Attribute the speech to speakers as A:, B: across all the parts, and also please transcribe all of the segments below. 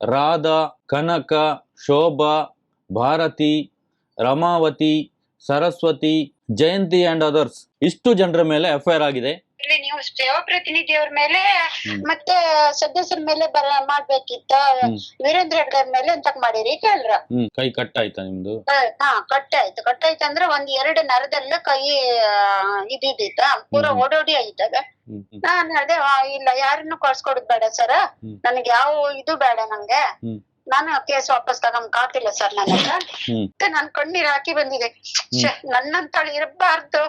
A: Radha Kanaka Shobha Bharati Ramavati Saraswati Jayanti and others ಇಷ್ಟು ಜನರ ಮೇಲೆ ಎಫ್ಐಆರ್ ಆಗಿದೆ.
B: ಇಲ್ಲಿ ನೀವು ಸೇವಾ ಪ್ರತಿನಿಧಿಯವ್ರ ಮೇಲೆ ಮತ್ತೆ ಸದಸ್ಯರ ಮೇಲೆ ಬರ ಮಾಡ್ಬೇಕಿತ್ತ ವೀರೇಂದ್ರ ಹೆಡ್ಗರ್ ಮೇಲೆ ಅಂತ ಮಾಡಿರಿ ಕೇಳ್ರ
A: ಕೈ ಕಟ್ ಆಯ್ತಾ ನಿಮ್ದು?
B: ಹಾ ಕಟ್ಟಾಯ್ತು. ಕಟ್ ಅಂದ್ರೆ ಒಂದ್ ಎರಡು ನರದಲ್ಲ ಕೈ ಇದಿದ್ದಿತ್ತ ಪೂರ. ಓಡೋಡಿ ಆಯ್ತದ ನಾನ್ ಹೇಳ್ದೆ ಇಲ್ಲ ಯಾರನ್ನು ಕಳ್ಸ್ಕೊಡುದ್ ಬೇಡ ಸರ್. ನನಗೆ ಯಾವ ಇದು ಬೇಡ ನಂಗೆ. ನಾನು ಕೇಸ್ ವಾಪಸ್ ತಗೊಂಡ್ ಕಾತಿಲ್ಲ ಸರ್ ನನ್ನ ಹತ್ರ. ಮತ್ತೆ ನಾನ್ ಕಣ್ಣೀರ್ ಹಾಕಿ ಬಂದಿದೆ ಛೆ, ನನ್ನಂತಳು ಇರಬಾರ್ದು.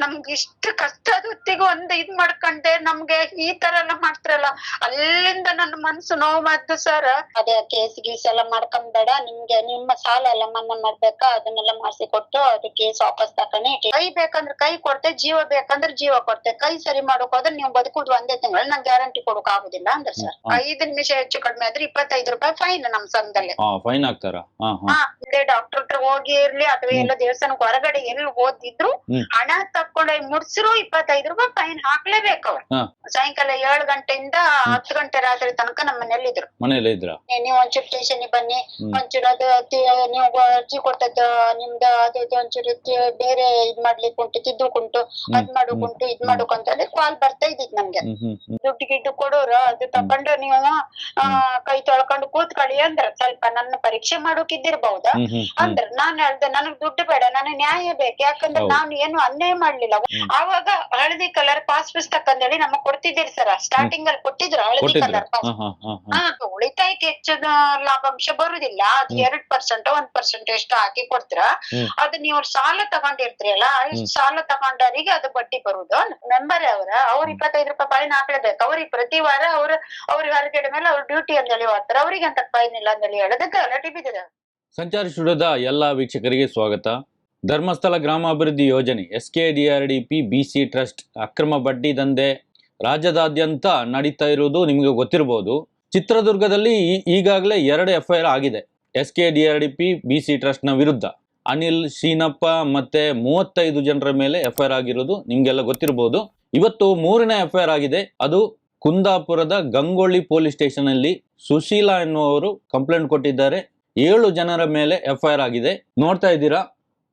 B: ನಮ್ಗೆ ಇಷ್ಟು ಕಷ್ಟದ ಹೊತ್ತಿಗೂ ಒಂದ್ ಇದ್ ಮಾಡ್ಕೊಂಡೆ ನಮ್ಗೆ ಈ ತರ ಎಲ್ಲ ಮಾಡ್ತಾರಲ್ಲ. ಅಲ್ಲಿಂದ ನನ್ನ ಮನ್ಸು ನೋವು ಮಾಡ್ತು ಸರ್ ಅದೇ ಕೇಸ್ ಗೀಸ್ ಎಲ್ಲ ಮಾಡ್ಕೊಂಬೇಡ. ನಿಮ್ಗೆ ನಿಮ್ಮ ಸಾಲ ಎಲ್ಲ ಮನ್ನಾ ಮಾಡ್ಬೇಕಾ? ಅದನ್ನೆಲ್ಲ ಮಾಡಿಸಿ ಕೊಟ್ಟು ಅದು ಕೇಸ್ ವಾಪಸ್ ತಕೊಂಡಿ ಕೈ ಬೇಕಂದ್ರೆ ಕೈ ಕೊಡ್ತೆ ಜೀವ ಬೇಕಂದ್ರೆ ಜೀವ ಕೊಡ್ತೆ. ಕೈ ಸರಿ ಮಾಡೋಕ್ ಹೋದ್ರೆ ನೀವು ಬದುಕುದು ಒಂದೇ ತಿಂಗಳು. ನಂಗೆ ಗ್ಯಾರಂಟಿ ಕೊಡಕ್ ಆಗುದಿಲ್ಲ ಅಂದ್ರೆ ಸರ್. ಐದು ನಿಮಿಷ ಹೆಚ್ಚು ಕಡಿಮೆ ಆದ್ರೆ ಇಪ್ಪತ್ತೈದು ರೂಪಾಯಿ ಫೈನ್ ನಮ್ ಸಂಘದಲ್ಲಿ.
A: ಫೈನ್ ಹಾಕ್ತಾರ ಹಾ ಹಾ.
B: ಹಾ ಡಾಕ್ಟರ್ ಹತ್ರ ಹೋಗಿ ಇರ್ಲಿ ಅಥವಾ ಎಲ್ಲ ದೇವಸ್ಥಾನಕ್ಕೆ ಹೊರಗಡೆ ಎಲ್ಲಿ ಓದಿದ್ರು
A: ಹ್ಮ್.
B: ತಕೊಂಡೋಗಿ ಮುಡ್ಸಿರು ಇಪ್ಪತ್ತೈದು ರೂಪಾಯಿ ಫೈನ್ ಹಾಕ್ಲೇಬೇಕು. ಅವ್ರು
A: ಹಾ.
B: ಸಾಯಂಕಾಲ ಏಳು ಗಂಟೆಯಿಂದ ಹತ್ತು ಗಂಟೆ ರಾತ್ರಿ ತನಕ ನಮ್ಮ ಮನೇಲಿ ಇದ್ರು.
A: ಮನೇಲಿ ಇದ್ರ?
B: ನೀ- ನೀವು ಒಂಚೂರು ಗೆ ಬನ್ನಿ.
A: ಹ್ಮ್.
B: ಒಂಚೂರು ಅದು ತಿ- ನೀವು ಅರ್ಜಿ ಕೊಟ್ಟದ್ದು ನಿಮ್ದು ಅದು ಇದು ಒಂಚೂರು ತಿ- ಬೇರೆ ಇದ್ ಮಾಡ್ಲಿಕ್ಕೆ ಉಂಟು ತಿದ್ದುಕುಂಟು ಅದ್ ಮಾಡೋಕುಂಟು ಇದ್ ಮಾಡೋಕು ಅಂತ ಹೇಳಿ ಕಾಲ್ ಬರ್ತಾ ಇದ್ದಿದ್ ನಮ್ಗೆ.
A: ಹ್ಮ್ ಹ್ಮ್ ಹ್ಮ್.
B: ದುಡ್ಡು ಗಿಡ್ಡು ಕೊಡೋರು ಅದು ತಕೊಂಡು ನೀವು ಆ, ಕೈ ತೊಳ್ಕೊಂಡು ಕೂತ್ಕೊಳ್ಳಿ ಅಂದ್ರ. ಸ್ವಲ್ಪ ನನ್ನ ಪರೀಕ್ಷೆ
A: ಹ್ಮ್ ಹ್ಮ್ ಹ್ಮ್.
B: ಅಂದ್ರ. ನಾನ್ ಹೇಳ್ದೆ ನನಗ್ ದುಡ್ಡು ಬೇಡ ನನಗ್ ನ್ಯಾಯ ಬೇಕು. ಯಾಕಂದ್ರೆ
A: ಹೌದು.
B: ನಾನು ಏನು ಅನ್ಯಾಯ ಮಾಡ್ಲಿಲ್ಲ.
A: ಅವಾಗ
B: ಆವಾಗ ಹಳದಿ ಕಲರ್ ಪಾಸ್ ಪುಸ್ತಕ ಅಂತೇಳಿ ನಮಗ್ ಕೊಡ್ತಿದ್ದೀರಿ ಸರ್ ಸ್ಟಾರ್ಟಿಂಗ್ ಅಲ್ಲಿ ಕೊಟ್ಟಿದ್ರು ಹಳದಿ ಕಲರ್ ಪಾಸ್ ಉಳಿತಾಯಕ್ಕೆ ಹೆಚ್ಚು ಲಾಭಾಂಶ ಬರುದಿಲ್ಲ. ಅದ್. ಎರಡ್ ಪರ್ಸೆಂಟ್ ಒಂದ್ ಪರ್ಸೆಂಟ್ ಎಷ್ಟು ಹಾಕಿ ಕೊಡ್ತೀರ. ಅದು ನೀವು ಸಾಲ ತಗೊಂಡಿರ್ತೀರಲ್ಲ. ಸಾಲ ತಗೊಂಡವರಿಗೆ ಅದು ಬಡ್ಡಿ ಬರುದು ಮೆಂಬರ್ ಅವರ ಅವ್ರ ಇಪ್ಪತ್ತೈದು ರೂಪಾಯಿ ಫೈನ್ ಹಾಕ್ಲೇಬೇಕು. ಅವ್ರಿಗೆ ಪ್ರತಿ ವಾರ ಅವ್ರ ಹೊರಗಡೆ ಮೇಲೆ ಅವ್ರ ಡ್ಯೂಟಿ ಅಂತೇಳಿ ಹೋಗ್ತಾರೆ ಅವ್ರಿಗೆ ಅಂತ ಫೈನ್ ಇಲ್ಲ ಅಂತೇಳಿ ಹೇಳೋದಕ್ಕೆ ಗಲಾಟೆ ಬಿದ್ದಿದೆ
A: ಸಂಚಾರಿ ಸ್ಟುಡಿಯೋದ ಎಲ್ಲ ವೀಕ್ಷಕರಿಗೆ ಸ್ವಾಗತ. Dharmasthala Gramabhivruddhi Yojane S K D R P B trust, ಅಕ್ರಮ ಬಡ್ಡಿ ದಂಧೆ. ರಾಜ್ಯದಾದ್ಯಂತ ನಡೀತಾ ಇರುವುದು ನಿಮಗೆ ಗೊತ್ತಿರಬಹುದು ಚಿತ್ರದುರ್ಗದಲ್ಲಿ ಈಗಾಗಲೇ ಎರಡು ಎಫ್ ಐ ಆರ್ ಆಗಿದೆ S K D R P B C ಟ್ರಸ್ಟ್ನ ವಿರುದ್ಧ. ಅನಿಲ್ ಶೀನಪ್ಪ ಮತ್ತೆ ಮೂವತ್ತೈದು ಜನರ ಮೇಲೆ ಎಫ್ ಐ ಆರ್ ಆಗಿರೋದು ನಿಮಗೆಲ್ಲ ಗೊತ್ತಿರಬಹುದು ಇವತ್ತು ಮೂರನೇ ಎಫ್ ಐ ಆರ್ ಆಗಿದೆ, ಅದು ಕುಂದಾಪುರದ ಗಂಗೊಳ್ಳಿ ಪೊಲೀಸ್ ಸ್ಟೇಷನ್ ಅಲ್ಲಿ ಸುಶೀಲಾ ಎನ್ನುವರು ಕಂಪ್ಲೇಂಟ್ ಕೊಟ್ಟಿದ್ದಾರೆ. ಏಳು ಜನರ ಮೇಲೆ ಎಫ್ಐಆರ್ ಆಗಿದೆ. ನೋಡ್ತಾ ಇದ್ದೀರಾ?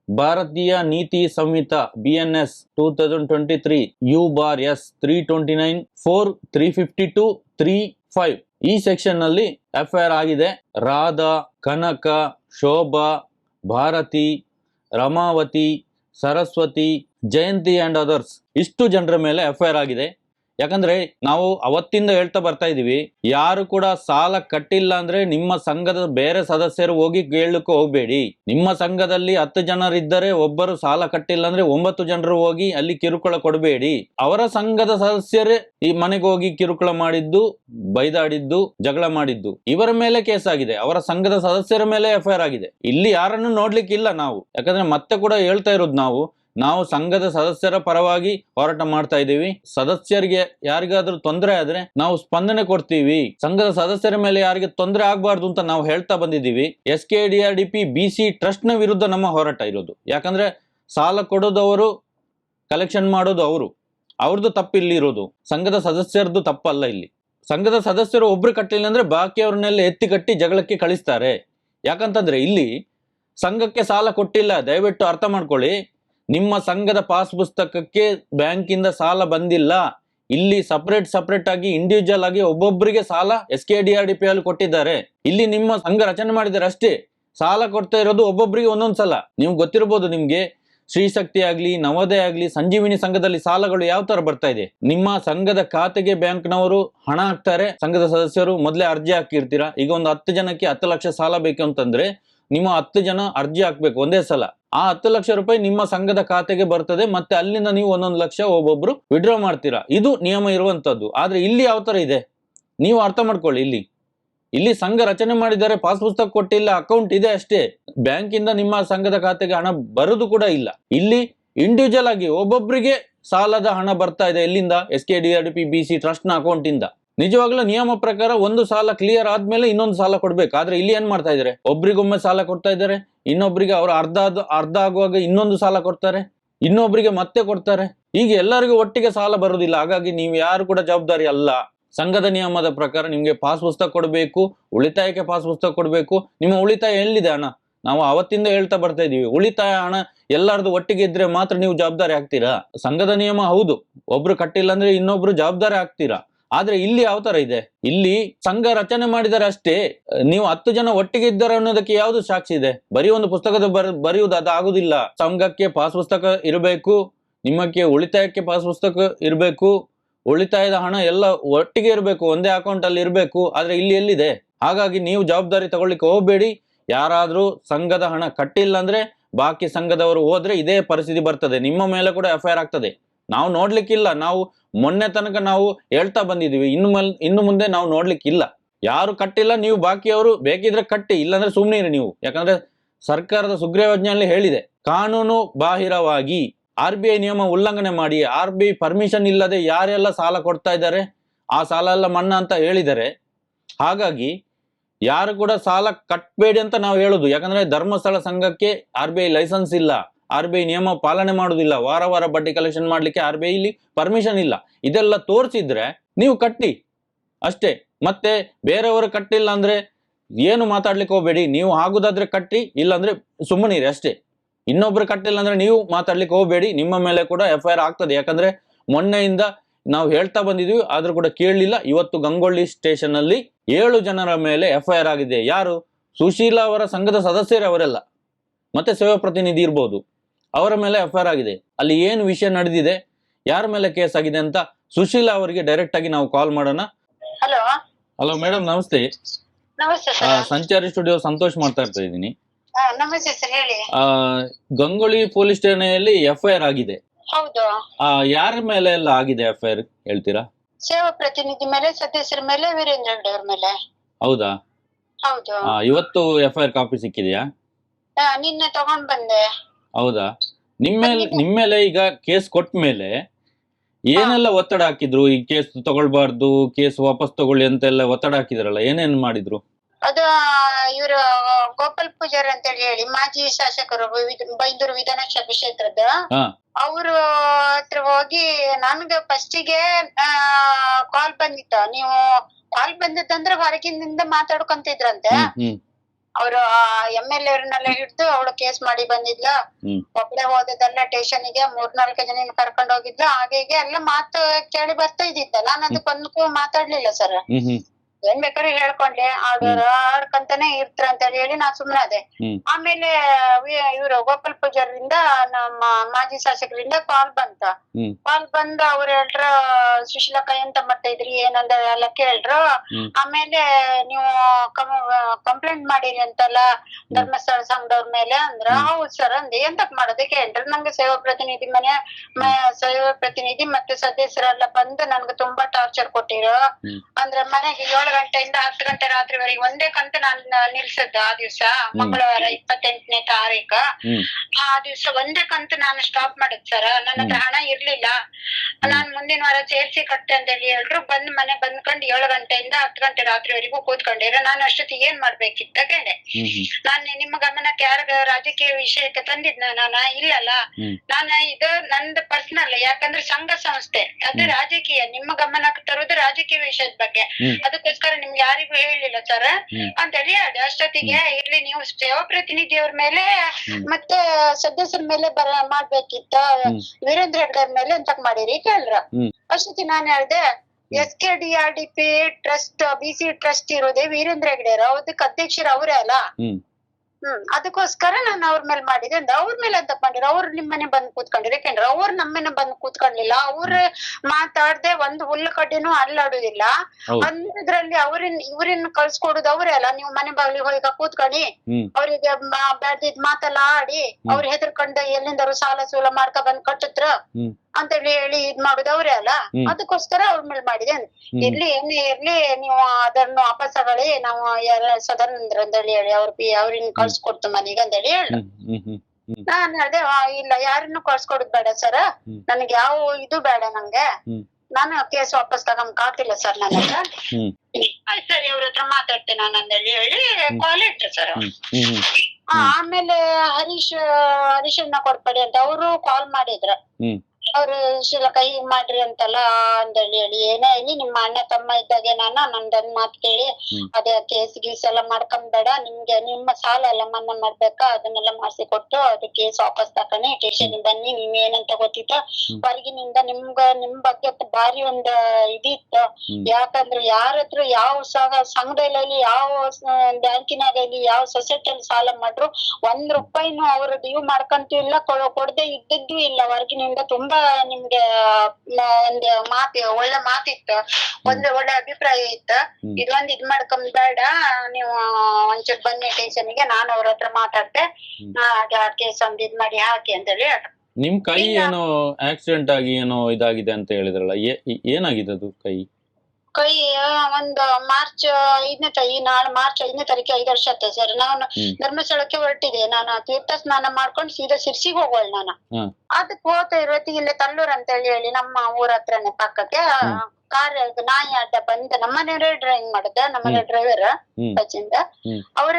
A: Bharatiya Niti Samhita B N S two thousand twenty three U bar S three twenty nine four three fifty two three five ಈ ಸೆಕ್ಷನ್ನಲ್ಲಿ ಎಫ್ಐಆರ್ ಆಗಿದೆ. ರಾಧಾ, ಕನಕ, ಶೋಭಾ, ಭಾರತಿ, ರಮಾವತಿ, ಸರಸ್ವತಿ, ಜಯಂತಿ ಅಂಡ್ ಅದರ್ಸ್ ಇಷ್ಟು ಜನರ ಮೇಲೆ ಎಫ್ಐಆರ್ ಆಗಿದೆ. ಯಾಕಂದ್ರೆ ನಾವು ಅವತ್ತಿಂದ ಹೇಳ್ತಾ ಬರ್ತಾ ಇದೀವಿ, ಯಾರು ಕೂಡ ಸಾಲ ಕಟ್ಟಿಲ್ಲ ಅಂದ್ರೆ ನಿಮ್ಮ ಸಂಘದ ಬೇರೆ ಸದಸ್ಯರು ಹೋಗಿ ಕೇಳಲಿಕ್ಕೆ ಹೋಗ್ಬೇಡಿ. ನಿಮ್ಮ ಸಂಘದಲ್ಲಿ ಹತ್ತು ಜನರಿದ್ದರೆ ಒಬ್ಬರು ಸಾಲ ಕಟ್ಟಿಲ್ಲ ಅಂದ್ರೆ ಒಂಬತ್ತು ಜನರು ಹೋಗಿ ಅಲ್ಲಿ ಕಿರುಕುಳ ಕೊಡಬೇಡಿ. ಅವರ ಸಂಘದ ಸದಸ್ಯರೇ ಈ ಮನೆಗೆ ಹೋಗಿ ಕಿರುಕುಳ ಮಾಡಿದ್ದು, ಬೈದಾಡಿದ್ದು, ಜಗಳ ಮಾಡಿದ್ದು. ಇವರ ಮೇಲೆ ಕೇಸ್ ಆಗಿದೆ, ಅವರ ಸಂಘದ ಸದಸ್ಯರ ಮೇಲೆ ಎಫ್ಐಆರ್ ಆಗಿದೆ. ಇಲ್ಲಿ ಯಾರನ್ನು ನೋಡ್ಲಿಕ್ಕಿಲ್ಲ ನಾವು. ಯಾಕಂದ್ರೆ ಮತ್ತೆ ಕೂಡ ಹೇಳ್ತಾ ಇರೋದು ನಾವು ನಾವು ಸಂಘದ ಸದಸ್ಯರ ಪರವಾಗಿ ಹೋರಾಟ ಮಾಡ್ತಾ ಇದ್ದೀವಿ. ಸದಸ್ಯರಿಗೆ ಯಾರಿಗಾದ್ರೂ ತೊಂದರೆ ಆದ್ರೆ ನಾವು ಸ್ಪಂದನೆ ಕೊಡ್ತೀವಿ. ಸಂಘದ ಸದಸ್ಯರ ಮೇಲೆ ಯಾರಿಗೆ ತೊಂದರೆ ಆಗಬಾರ್ದು ಅಂತ ನಾವು ಹೇಳ್ತಾ ಬಂದಿದ್ದೀವಿ. S K D R D P, B C ಟ್ರಸ್ಟ್ನ ವಿರುದ್ಧ ನಮ್ಮ ಹೋರಾಟ ಇರೋದು. ಯಾಕಂದ್ರೆ ಸಾಲ ಕೊಡೋದವರು ಕಲೆಕ್ಷನ್ ಮಾಡೋದು ಅವರು. ಅವ್ರದ್ದು ತಪ್ಪಿಲ್ಲಿ ಇರೋದು. ಸಂಘದ ಸದಸ್ಯರದ್ದು ತಪ್ಪಲ್ಲ ಇಲ್ಲಿ. ಸಂಘದ ಸದಸ್ಯರು ಒಬ್ರು ಕಟ್ಟಲಿಲ್ಲ ಅಂದ್ರೆ ಬಾಕಿಯವ್ರನ್ನೆಲ್ಲ ಎತ್ತಿ ಕಟ್ಟಿ ಜಗಳಕ್ಕೆ ಕಳಿಸ್ತಾರೆ. ಯಾಕಂತಂದ್ರೆ ಇಲ್ಲಿ ಸಂಘಕ್ಕೆ ಸಾಲ ಕೊಟ್ಟಿಲ್ಲ. ದಯವಿಟ್ಟು ಅರ್ಥ ಮಾಡ್ಕೊಳ್ಳಿ. ನಿಮ್ಮ ಸಂಘದ ಪಾಸ್ ಪುಸ್ತಕಕ್ಕೆ ಬ್ಯಾಂಕಿಂದ ಸಾಲ ಬಂದಿಲ್ಲ. ಇಲ್ಲಿ ಸಪರೇಟ್ ಸಪರೇಟ್ ಆಗಿ ಇಂಡಿವಿಜುವಲ್ ಆಗಿ ಒಬ್ಬೊಬ್ಬರಿಗೆ ಸಾಲ S K D R D P ಅಲ್ಲಿ ಕೊಟ್ಟಿದ್ದಾರೆ. ಇಲ್ಲಿ ನಿಮ್ಮ ಸಂಘ ರಚನೆ ಮಾಡಿದ್ದಾರೆ ಅಷ್ಟೇ. ಸಾಲ ಕೊಡ್ತಾ ಇರೋದು ಒಬ್ಬೊಬ್ಬರಿಗೆ ಒಂದೊಂದ್ ಸಲ. ನೀವು ಗೊತ್ತಿರಬಹುದು ನಿಮ್ಗೆ. ಶ್ರೀಶಕ್ತಿ ಆಗ್ಲಿ, ನವೋದಯ ಆಗ್ಲಿ, ಸಂಜೀವಿನಿ ಸಂಘದಲ್ಲಿ ಸಾಲಗಳು ಯಾವ ತರ ಬರ್ತಾ ಇದೆ? ನಿಮ್ಮ ಸಂಘದ ಖಾತೆಗೆ ಬ್ಯಾಂಕ್ನವರು ಹಣ ಹಾಕ್ತಾರೆ. ಸಂಘದ ಸದಸ್ಯರು ಮೊದಲೇ ಅರ್ಜಿ ಹಾಕಿರ್ತೀರಾ? ಈಗ ಒಂದು ಹತ್ತು ಜನಕ್ಕೆ ಹತ್ತು ಲಕ್ಷ ಸಾಲ ಬೇಕು ಅಂತಂದ್ರೆ ನಿಮ್ಮ ಹತ್ತು ಜನ ಅರ್ಜಿ ಹಾಕ್ಬೇಕು ಒಂದೇ ಸಲ. ಆ ಹತ್ತು ಲಕ್ಷ ರೂಪಾಯಿ ನಿಮ್ಮ ಸಂಘದ ಖಾತೆಗೆ ಬರ್ತದೆ, ಮತ್ತೆ ಅಲ್ಲಿಂದ ನೀವು ಒಂದೊಂದು ಲಕ್ಷ ಒಬ್ಬೊಬ್ರು ವಿಡ್ರಾ ಮಾಡ್ತೀರಾ? ಇದು ನಿಯಮ ಇರುವಂತದ್ದು. ಆದ್ರೆ ಇಲ್ಲಿ ಯಾವ ತರ ಇದೆ? ನೀವು ಅರ್ಥ ಮಾಡ್ಕೊಳ್ಳಿ ಇಲ್ಲಿ. ಇಲ್ಲಿ ಸಂಘ ರಚನೆ ಮಾಡಿದ್ದಾರೆ, ಪಾಸ್ ಪುಸ್ತಕ ಕೊಟ್ಟಿಲ್ಲ ಅಕೌಂಟ್ ಇದೆ ಅಷ್ಟೇ. ಬ್ಯಾಂಕ್ ಇಂದ ನಿಮ್ಮ ಸಂಘದ ಖಾತೆಗೆ ಹಣ ಬರೋದು ಕೂಡ ಇಲ್ಲ. ಇಲ್ಲಿ ಇಂಡಿವಿಜುವಲ್ ಆಗಿ ಒಬ್ಬೊಬ್ಬರಿಗೆ ಸಾಲದ ಹಣ ಬರ್ತಾ ಇದೆ ಎಲ್ಲಿಂದ S K D R P B C ಟ್ರಸ್ಟ್ನ ಅಕೌಂಟ್ ಇಂದ. ನಿಜವಾಗ್ಲೂ ನಿಯಮ ಪ್ರಕಾರ ಒಂದು ಸಾಲ ಕ್ಲಿಯರ್ ಆದ್ಮೇಲೆ ಇನ್ನೊಂದು ಸಾಲ ಕೊಡ್ಬೇಕು. ಆದ್ರೆ ಇಲ್ಲಿ ಏನ್ ಮಾಡ್ತಾ ಇದಾರೆ ಒಬ್ರಿಗೊಮ್ಮೆ ಸಾಲ ಕೊಡ್ತಾ ಇದ್ದಾರೆ, ಇನ್ನೊಬ್ರಿಗೆ ಅವ್ರು ಅರ್ಧ ಅರ್ಧ ಆಗುವಾಗ ಇನ್ನೊಂದು ಸಾಲ ಕೊಡ್ತಾರೆ, ಇನ್ನೊಬ್ರಿಗೆ ಮತ್ತೆ ಕೊಡ್ತಾರೆ. ಈಗ ಎಲ್ಲರಿಗೂ ಒಟ್ಟಿಗೆ ಸಾಲ ಬರೋದಿಲ್ಲ. ಹಾಗಾಗಿ ನೀವು ಯಾರು ಕೂಡ ಜವಾಬ್ದಾರಿ ಅಲ್ಲ. ಸಂಘದ ನಿಯಮದ ಪ್ರಕಾರ ನಿಮ್ಗೆ ಪಾಸ್ ಪುಸ್ತಕ ಕೊಡಬೇಕು, ಉಳಿತಾಯಕ್ಕೆ ಪಾಸ್ ಪುಸ್ತಕ ಕೊಡಬೇಕು. ನಿಮ್ಮ ಉಳಿತಾಯ ಎಲ್ಲಿದೆ ಹಣ ನಾವು ಅವತ್ತಿಂದ ಹೇಳ್ತಾ ಬರ್ತಾ ಇದೀವಿ. ಉಳಿತಾಯ ಹಣ ಎಲ್ಲಾರ್ದು ಒಟ್ಟಿಗೆ ಇದ್ರೆ ಮಾತ್ರ ನೀವು ಜವಾಬ್ದಾರಿ ಆಗ್ತೀರಾ? ಸಂಘದ ನಿಯಮ ಹೌದು. ಒಬ್ರು ಕಟ್ಟಿಲ್ಲ ಅಂದ್ರೆ ಇನ್ನೊಬ್ರು ಜವಾಬ್ದಾರಿ ಆಗ್ತೀರಾ? ಆದ್ರೆ ಇಲ್ಲಿ ಯಾವ ತರ ಇದೆ? ಇಲ್ಲಿ ಸಂಘ ರಚನೆ ಮಾಡಿದರೆ ಅಷ್ಟೇ. ನೀವು ಹತ್ತು ಜನ ಒಟ್ಟಿಗೆ ಇದ್ದಾರೆ ಅನ್ನೋದಕ್ಕೆ ಯಾವುದು ಸಾಕ್ಷಿ ಇದೆ? ಬರೀ ಒಂದು ಪುಸ್ತಕದ ಬರ್, ಬರೆಯುವುದು ಅದು ಆಗುದಿಲ್ಲ. ಸಂಘಕ್ಕೆ ಪಾಸ್ ಪುಸ್ತಕ ಇರಬೇಕು, ನಿಮ್ಮಕ್ಕೆ ಉಳಿತಾಯಕ್ಕೆ ಪಾಸ್ ಪುಸ್ತಕ ಇರಬೇಕು, ಉಳಿತಾಯದ ಹಣ ಎಲ್ಲ ಒಟ್ಟಿಗೆ ಇರಬೇಕು, ಒಂದೇ ಅಕೌಂಟ್ ಅಲ್ಲಿ ಇರಬೇಕು, ಆದ್ರೆ ಇಲ್ಲಿ ಎಲ್ಲಿದೆ? ಹಾಗಾಗಿ ನೀವು ಜವಾಬ್ದಾರಿ ತಗೊಳ್ಳಿಕ್ಕೆ ಹೋಗಬೇಡಿ. ಯಾರಾದ್ರೂ ಸಂಘದ ಹಣ ಕಟ್ಟಿಲ್ಲ ಅಂದ್ರೆ ಬಾಕಿ ಸಂಘದವರು ಹೋದ್ರೆ ಇದೇ ಪರಿಸ್ಥಿತಿ ಬರ್ತದೆ. ನಿಮ್ಮ ಮೇಲೆ ಕೂಡ ಎಫ್ ಆಗ್ತದೆ. ನಾವು ನೋಡ್ಲಿಕ್ಕಿಲ್ಲ. ನಾವು ಮೊನ್ನೆ ತನಕ ನಾವು ಹೇಳ್ತಾ ಬಂದಿದ್ದೀವಿ. ಇನ್ನು ಮಲ್, ಇನ್ನು ಮುಂದೆ ನಾವು ನೋಡ್ಲಿಕ್ಕಿಲ್ಲ. ಯಾರು ಕಟ್ಟಿಲ್ಲ, ನೀವು ಬಾಕಿಯವರು ಬೇಕಿದ್ರೆ ಕಟ್ಟಿ, ಇಲ್ಲಾಂದ್ರೆ ಸುಮ್ಮನೆ ಇರಿ ನೀವು. ಯಾಕಂದ್ರೆ ಸರ್ಕಾರದ ಸುಗ್ರೀವಾಜ್ಞೆಯಲ್ಲಿ ಹೇಳಿದೆ, ಕಾನೂನು ಬಾಹಿರವಾಗಿ ಆರ್ ಬಿ ಐ ನಿಯಮ ಉಲ್ಲಂಘನೆ ಮಾಡಿ, ಆರ್ ಬಿ ಐ ಪರ್ಮಿಷನ್ ಇಲ್ಲದೆ ಯಾರೆಲ್ಲ ಸಾಲ ಕೊಡ್ತಾ ಇದ್ದಾರೆ, ಆ ಸಾಲ ಎಲ್ಲ ಮನ್ನಾ ಅಂತ ಹೇಳಿದ್ದಾರೆ ಹಾಗಾಗಿ ಯಾರು ಕೂಡ ಸಾಲ ಕಟ್ಟಬೇಡಿ ಅಂತ ನಾವು ಹೇಳೋದು. ಯಾಕಂದ್ರೆ ಧರ್ಮಸ್ಥಳ ಸಂಘಕ್ಕೆ ಆರ್ ಬಿ ಐ ಲೈಸೆನ್ಸ್ ಇಲ್ಲ. ಆರ್ ಬಿ ಐ ನಿಯಮ ಪಾಲನೆ ಮಾಡೋದಿಲ್ಲ ವಾರ ವಾರ ಬಡ್ಡಿ ಕಲೆಕ್ಷನ್ ಮಾಡ್ಲಿಕ್ಕೆ ಆರ್ ಬಿ ಐ ಇಲ್ಲಿ ಪರ್ಮಿಷನ್ ಇಲ್ಲ. ಇದೆಲ್ಲ ತೋರಿಸಿದ್ರೆ ನೀವು ಕಟ್ಟಿ. ಅಷ್ಟೇ. ಮತ್ತೆ ಬೇರೆಯವರು ಕಟ್ಟಿಲ್ಲ ಅಂದ್ರೆ ಏನು ಮಾತಾಡ್ಲಿಕ್ಕೆ ಹೋಗ್ಬೇಡಿ. ನೀವು ಆಗುದಾದ್ರೆ ಕಟ್ಟಿ, ಇಲ್ಲಾಂದ್ರೆ ಸುಮ್ಮನಿರಿ ಅಷ್ಟೇ. ಇನ್ನೊಬ್ರು ಕಟ್ಟಿಲ್ಲ ಅಂದ್ರೆ ನೀವು ಮಾತಾಡ್ಲಿಕ್ಕೆ ಹೋಗಬೇಡಿ. ನಿಮ್ಮ ಮೇಲೆ ಕೂಡ ಎಫ್ ಐ ಆರ್ ಆಗ್ತದೆ. ಯಾಕಂದ್ರೆ ಮೊನ್ನೆಯಿಂದ ನಾವು ಹೇಳ್ತಾ ಬಂದಿದ್ವಿ, ಆದ್ರೂ ಕೂಡ ಕೇಳಲಿಲ್ಲ. ಇವತ್ತು ಗಂಗೊಳ್ಳಿ ಸ್ಟೇಷನ್ ಅಲ್ಲಿ ಏಳು ಜನರ ಮೇಲೆ ಎಫ್ ಐ ಆರ್ ಆಗಿದೆ. ಯಾರು? ಸುಶೀಲಾ ಅವರ ಸಂಘದ ಸದಸ್ಯರೇ ಅವರೆಲ್ಲ. ಮತ್ತೆ ಸೇವಾ ಪ್ರತಿನಿಧಿ ಇರ್ಬೋದು. ಅವರ ಮೇಲೆ ಎಫ್ ಆಗಿದೆ. ಅಲ್ಲಿ ಏನು ವಿಷಯ ನಡೆದಿದೆ ಯಾರ ಮೇಲೆ ಕೇಸ್ ಆಗಿದೆ ಅಂತ ಸುಶೀಲಾ ಅವರಿಗೆ ಡೈರೆಕ್ಟ್ ಆಗಿ ನಾವು ಕಾಲ್ ಮಾಡೋಣ.
B: ಹಲೋ
A: ಹಲೋ ಮೇಡಮ್ ನಮಸ್ತೆ.
B: ನಮಸ್ತೆ
A: ಆ,
B: ಸರ್
A: ಸಂಚಾರಿ ಸ್ಟುಡಿಯೋ ಸಂತೋಷ್ ಮಾತಾಡ್ತಾ ಇದ್ದೀನಿ.
B: ನಮಸ್ತೆ ಸರ್ ಹೇಳಿ.
A: ಆ, ಗಂಗೊಳ್ಳಿ ಪೊಲೀಸ್ ಠಾಣೆಯಲ್ಲಿ ಎಫ್ ಐ ಆರ್ ಆಗಿದೆ.
B: ಹೌದು.
A: ಆ, ಯಾರ ಮೇಲೆ ಎಲ್ಲ ಆಗಿದೆ ಎಫ್ ಐ ಆರ್ ಹೇಳ್ತೀರಾ?
B: ಸೇವಾ ಪ್ರತಿನಿಧಿ ಮೇಲೆ ಸದಸ್ಯರ ಮೇಲೆ ವೀರೇಂದ್ರ ಅವ್ರ ಮೇಲೆ.
A: ಹೌದಾ?
B: ಹೌದು.
A: ಆ, ಇವತ್ತು ಎಫ್ ಐ ಆರ್ ಕಾಪಿ ಸಿಕ್ಕಿದೆಯಾ?
B: ಆ, ನಿನ್ನೆ ತಗೊಂಡ್ ಬಂದೆ.
A: ಹೌದಾ? ನಿಮ್ಮೇಲೆ ನಿಮ್ಮೇಲೆ ಈಗ ಕೇಸ್ ಕೊಟ್ಟ ಮೇಲೆ ಏನೆಲ್ಲ ಒತ್ತಡ ಹಾಕಿದ್ರು? ಈ ಕೇಸ್ ತಗೊಳ್ಬಾರ್ದು ಕೇಸ್ ವಾಪಸ್ ತಗೊಳ್ಳಿ ಅಂತೆಲ್ಲ ಒತ್ತಡ ಹಾಕಿದ್ರಲ್ಲ ಏನೇನ್ ಮಾಡಿದ್ರು?
B: ಅದು ಇವರು ಗೋಪಾಲ್ ಪೂಜಾರಿ ಅಂತ ಹೇಳಿ ಮಾಜಿ ಶಾಸಕರು ಬೈಂದೂರು ವಿಧಾನಸಭೆ ಕ್ಷೇತ್ರದ. ಅವರು ಹತ್ರ ಹೋಗಿ ನನ್ಗೆ ಫಸ್ಟಿಗೆ ಕಾಲ್ ಬಂದಿತ್ತ. ನೀವು ಕಾಲ್ ಬಂದಿತ್ತಂದ್ರೆ ಹೊರಗಿನಿಂದ ಮಾತಾಡ್ಕೊಂತಿದ್ರಂತೆ. ಅವರು ಎಂ ಎಲ್ ಎರ್ನೆಲ್ಲ ಹಿಡ್ದು ಅವಳು ಕೇಸ್ ಮಾಡಿ ಬಂದಿದ್ಲ. ಒಬ್ಳೆ ಹೋದದಲ್ಲ ಸ್ಟೇಷನ್ಗೆ ಮೂರ್ನಾಲ್ಕು ಜನ ಕರ್ಕೊಂಡ್ ಹೋಗಿದ್ಲು. ಹಾಗೆ ಹೀಗೆ ಎಲ್ಲ ಮಾತು ಕೇಳಿ ಬರ್ತಾ ಇದ್ದಿದ್ದ ನಾನು ಅದಕ್ಕೊಂದಕ್ಕೂ ಮಾತಾಡ್ಲಿಲ್ಲ ಸರ್ ಏನ್ ಬೇಕಾದ್ರೆ ಹೇಳ್ಕೊಂಡೆ ಆಡೋರು ಆಡ್ಕಂತಾನೆ ಇರ್ತಾರ ಅಂತ ಹೇಳಿ ನಾ ಸುಮ್ನಾದೆ ಅದೇ ಆಮೇಲೆ ಇವರು ಗೋಪಾಲ್ ಪೂಜಾರಿಂದ ನಮ್ಮ ಮಾಜಿ ಶಾಸಕರಿಂದ ಕಾಲ್ ಬಂತ. ಕಾಲ್ ಬಂದು ಅವ್ರ ಹೇಳ್ರ ಕೈ ಎಂತ ಮಾಡ್ತಾ ಇದ್ರಿ ಏನಂದ ಎಲ್ಲ ಕೇಳ್ರು. ಆಮೇಲೆ ನೀವು ಕಂಪ್ಲೇಂಟ್ ಮಾಡಿರಿ ಅಂತಲ್ಲ ಧರ್ಮಸ್ಥಳ ಸಂಘದವ್ರ ಮೇಲೆ ಅಂದ್ರ. ಹೌದ್ ಸರ್ ಅಂದೆ ಎಂತಕ್ ಮಾಡೋದು ಕೇಳ್ರಿ ನಂಗೆ ಸೇವಾ ಪ್ರತಿನಿಧಿ ಮನೆ ಸೇವಾ ಪ್ರತಿನಿಧಿ ಮತ್ತೆ ಸದಸ್ಯರೆಲ್ಲ ಬಂದು ನನ್ಗೆ ತುಂಬಾ ಟಾರ್ಚರ್ ಕೊಟ್ಟಿರು. ಅಂದ್ರೆ ಮನೆಗೆ ಏಳು ಗಂಟೆಯಿಂದ ಹತ್ತು ಗಂಟೆ ರಾತ್ರಿವರೆಗೆ ಒಂದೇ ಕಂತು ನಾನ್ ನಿಲ್ಸದ್ದು ಆ ದಿವ್ಸ ಮಂಗಳವಾರ ಇಪ್ಪತ್ತೆಂಟನೇ ತಾರೀಕು ಆ ದಿವ್ಸ ಒಂದೇ ಕಂತು ನಾನು ಸ್ಟಾಪ್ ಮಾಡಿದ್ ಸರ್ ನನ್ನ ಹತ್ರ ಹಣ ಇರ್ಲಿಲ್ಲ. ನಾನ್ ಮುಂದಿನ ವಾರ ಸೇರ್ಸಿ ಕಟ್ಟೆ ಅಂತ ಹೇಳಿ ಹೇಳ್ರು. ಬಂದ್ ಮನೆ ಬಂದ್ಕೊಂಡು ಏಳು ಗಂಟೆಯಿಂದ ಹತ್ತು ಗಂಟೆ ರಾತ್ರಿವರೆಗೂ ಕೂತ್ಕೊಂಡಿರೋ. ನಾನು ಅಷ್ಟೊತ್ತಿಗೆ ಏನ್ ಮಾಡ್ಬೇಕಿತ್ತ ಕೇಳೆ. ನಾನು ನಿಮ್ಮ ಗಮನಕ್ಕೆ ಯಾರ ರಾಜಕೀಯ ವಿಷಯಕ್ಕೆ ತಂದಿದ್ನ ನಾನು? ಇಲ್ಲಲ್ಲ. ನಾನು ಇದು ನಂದು ಪರ್ಸನಲ್ ಯಾಕಂದ್ರೆ ಸಂಘ ಸಂಸ್ಥೆ. ಅದು ರಾಜಕೀಯ. ನಿಮ್ಮ ಗಮನಕ್ಕೆ ತರೋದು ರಾಜಕೀಯ ವಿಷಯದ ಬಗ್ಗೆ.
A: ಹ್ಮ್.
B: ಅದಕ್ಕೋಸ್ಕರ ನಿಮ್ಗೆ ಯಾರಿಗೂ ಹೇಳಿಲ್ಲ ಸರ್. ಅಂತ ಹೇಳಿ ಅದೇ ಅಷ್ಟೊತ್ತಿಗೆ ಇಲ್ಲಿ ನೀವು ಸೇವಾ ಪ್ರತಿನಿಧಿಯವ್ರ ಮೇಲೆ. ಮತ್ತೆ ಸದಸ್ಯರ ಮೇಲೆ ಬರ ಮಾಡ್ಬೇಕಿತ್ತ. ವೀರೇಂದ್ರ ಹೆಗ್ಡೆ ಮೇಲೆ ಅಂತ ಮಾಡಿರಿ ಕೇಳ್ರ. ಅಷ್ಟೊತ್ತಿ ನಾನ್ ಹೇಳ್ದೆ S K D R D P trust B C trust ಇರೋದೇ ವೀರೇಂದ್ರ ಹೆಗ್ಡೆ ಅದಕ್ಕೆ ಅಧ್ಯಕ್ಷರು ಅವರೇ ಅಲ್ಲ.
A: ಹ್ಮ್.
B: ಅದಕ್ಕೋಸ್ಕರ ನಾನು ಅವ್ರ ಮೇಲೆ ಮಾಡಿದೆ ಅಂದ್ರೆ ಅವ್ರ ಮೇಲೆ ಅಂತ ಮಾಡಿದ್ರು ಅವ್ರು ನಿಮ್ಮನೆ ಬಂದ್ ಕೂತ್ಕೊಂಡಿರ ಯಾಕೆಂದ್ರೆ ಅವ್ರು ನಮ್ಮನೆ ಬಂದ್ ಕೂತ್ಕೊಂಡಿಲ್ಲ ಅವ್ರ ಮಾತಾಡ್ದೆ ಒಂದ್ ಹುಲ್ಲು ಕಡ್ಡಿನೂ ಅಲ್ಲಾಡುದಿಲ್ಲ. ಅಂದ್ರಲ್ಲಿ ಅವ್ರಿನ್ ಇವ್ರಿನ್ ಕಳ್ಸ್ಕೊಡುದು ಅವ್ರೇ ಅಲ್ಲ ನೀವು ಮನೆ ಬಾಗ್ಲಿಗೆ ಹೋಗಿ ಕೂತ್ಕೊಳ್ಳಿ. ಅವ್ರಿಗೆ ಬ್ಯಾಡ್ದಿದ್ ಮಾತೆಲ್ಲ ಆಡಿ ಅವ್ರ ಹೆದರ್ಕೊಂಡು ಎಲ್ಲಿಂದಾರು ಸಾಲ ಸೂಲ ಮಾಡ್ಕ ಬಂದ್ ಕಟ್ಟಿದ್ರ
A: ಹ್ಮ್.
B: ಅಂತ ಹೇಳಿ ಹೇಳಿ ಇದ್ ಮಾಡುದು ಅವ್ರೇ ಅಲ್ಲ? ಅದಕ್ಕೋಸ್ಕರ ಅವ್ರ ಮೇಲೆ ಮಾಡಿದೆ. ಇರ್ಲಿ ಏನೇ ಇರ್ಲಿ ನೀವು ಅದನ್ನು ವಾಪಸ್ ತಗೊಳ್ಳಿ ನಾವು ಯಾರ ಸದಾನಂದ್ರ ಅಂತ ಹೇಳಿ ಹೇಳಿ ಅವ್ರ ಅವ್ರಿನ್ ಕಳ್ಸ್ಕೊಡ್ತು ಮನೆಗೆ ಅಂತ ಹೇಳಿ. ಹೇಳ ನಾನ್ ಹೇಳ್ದೆ ಇಲ್ಲ ಯಾರನ್ನು ಕಳ್ಸ್ಕೊಡುದ್ ಬೇಡ ಸರ್ ನನ್ಗೆ ಯಾವ ಇದು ಬೇಡ ನಂಗೆ. ನಾನು ಕೇಸ್ ವಾಪಸ್ ತಗೊಂಡ್ ಕಾಕಿಲ್ಲ ಸರ್ ನನ್ನ ಹತ್ರ. ಸರಿ ಅವ್ರ ಹತ್ರ ಮಾತಾಡ್ತೇನೆ ನಾನು ಅಂದೇಳಿ ಹೇಳಿ ಕಾಲ್ ಇಟ್ರು ಸರ್ ಆಮೇಲೆ ಹರೀಶ್ ಹರೀಶಣ್ಣ ಕೊಡ್ಬೇಡಿ ಅಂತ ಅವರು ಕಾಲ್ ಮಾಡಿದ್ರ. ಅವ್ರು ಶಿಲಕ ಹಿಂಗ್ ಮಾಡ್ರಿ ಅಂತಲ್ಲ ಅಂದೇಳಿ ಹೇಳಿ. ಏನೇ ಹೇಳಿ ನಿಮ್ಮ ಅಣ್ಣ ತಮ್ಮ ಇದ್ದಾಗೆ ನಾನು ನಂದೊಂದ್ ಮಾತ್ ಕೇಳಿ ಅದೇ ಕೇಸ್ ಗೀಸ್ ಎಲ್ಲ ಮಾಡ್ಕೊಂಬೇಡ ನಿಮ್ಗೆ ನಿಮ್ಮ ಸಾಲ ಎಲ್ಲ ಮನ್ನಾ ಮಾಡ್ಬೇಕಾ? ಅದನ್ನೆಲ್ಲ ಮಾಡಿಸಿ ಕೊಟ್ಟು ಅದು ಕೇಸ್ ವಾಪಸ್ ತಕೊಂಡಿ ಸ್ಟೇಷನ್ ಬನ್ನಿ. ನೀವ್ ಏನಂತ ಗೊತ್ತಿತ್ತ. ಹೊರಗಿನಿಂದ ನಿಮ್ಗ ನಿಮ್ ಬಗ್ಗೆ ಭಾರಿ ಒಂದ್ ಇದಿತ್ತು. ಯಾಕಂದ್ರೆ ಯಾರ ಹತ್ರ ಯಾವ ಸಂಘದಲ್ಲಿ ಯಾವ ಬ್ಯಾಂಕಿನಾಗಲಿ ಯಾವ ಸೊಸೈಟಿಯಲ್ಲಿ ಸಾಲ ಮಾಡ್ರು ಒಂದ್ ರೂಪಾಯಿನೂ ಅವ್ರದ್ದು ಡ್ಯೂ ಮಾಡ್ಕಂತೂ ಇಲ್ಲ ಕೊಡ- ಕೊಡದೆ ಇದ್ದದ್ದು ಇಲ್ಲ. ಹೊರಗಿನಿಂದ ತುಂಬಾ ನಿಮ್ಗೆ ಒಂದು ಮಾತಿ ಒಳ್ಳೆ ಮಾತಿತ್ತು. ಒಂದ್ ಒಳ್ಳೆ ಅಭಿಪ್ರಾಯ ಇತ್ತು. ಇದೊಂದ್ ಇದ್ ಮಾಡ್ಕೊಂಡ್ ಬೇಡ. ನೀವು ಒಂಚೂರ್ ಬನ್ನಿ ಸ್ಟೇಷನ್ಗೆ ನಾನು ಅವ್ರ ಹತ್ರ ಮಾತಾಡ್ತೆ.
A: ಹ್ಮ್.
B: ಕೇಸ್ ಒಂದ್ ಇದ್ ಮಾಡಿ ಹಾಕಿ ಅಂತ ಹೇಳಿ
A: ನಿಮ್ ಕೈ. ಏನೋ ಆಕ್ಸಿಡೆಂಟ್ ಆಗಿ ಏನೋ ಇದಾಗಿದೆ ಅಂತ ಹೇಳಿದ್ರಲ್ಲ. ಏನಾಗಿದೆ ಅದು ಕೈ?
B: ಕೈ ಒಂದ್ ಮಾರ್ಚ್ ಐದನೇ ತಾರೀಕು ನಾಳೆ ಮಾರ್ಚ್ ಐದನೇ ತಾರೀಕು ಐದು ವರ್ಷ ಆಯ್ತು ಸರ್ ನಾನು ಧರ್ಮಸ್ಥಳಕ್ಕೆ ಹೊರಟಿದೆ ನಾನು ತೀರ್ಥ ಸ್ನಾನ ಮಾಡ್ಕೊಂಡು ಸೀದಾ ಶಿರ್ಸಿಗೆ ಹೋಗೋಳ್ ನಾನು. ಅದಕ್ಕೆ ಹೋಗ್ತಾ ಇರೋತ್ತಿಗೆ ಇಲ್ಲೇ ತಲ್ಲೂರ್ ಅಂತ ಹೇಳಿ ಹೇಳಿ ನಮ್ಮ ಊರ ಹತ್ರನೇ ಪಕ್ಕಕ್ಕೆ. ಕಾರ್ ನಾಯಿ ಅಡ್ಡ ಬಂದ ನಮ್ಮನೆಯವರೇ ಡ್ರಾಯಿಂಗ್ ಮಾಡಿದ ನಮ್ಮನೆ ಡ್ರೈವರ್
A: ಸಚಿಂದ.
B: ಅವ್ರ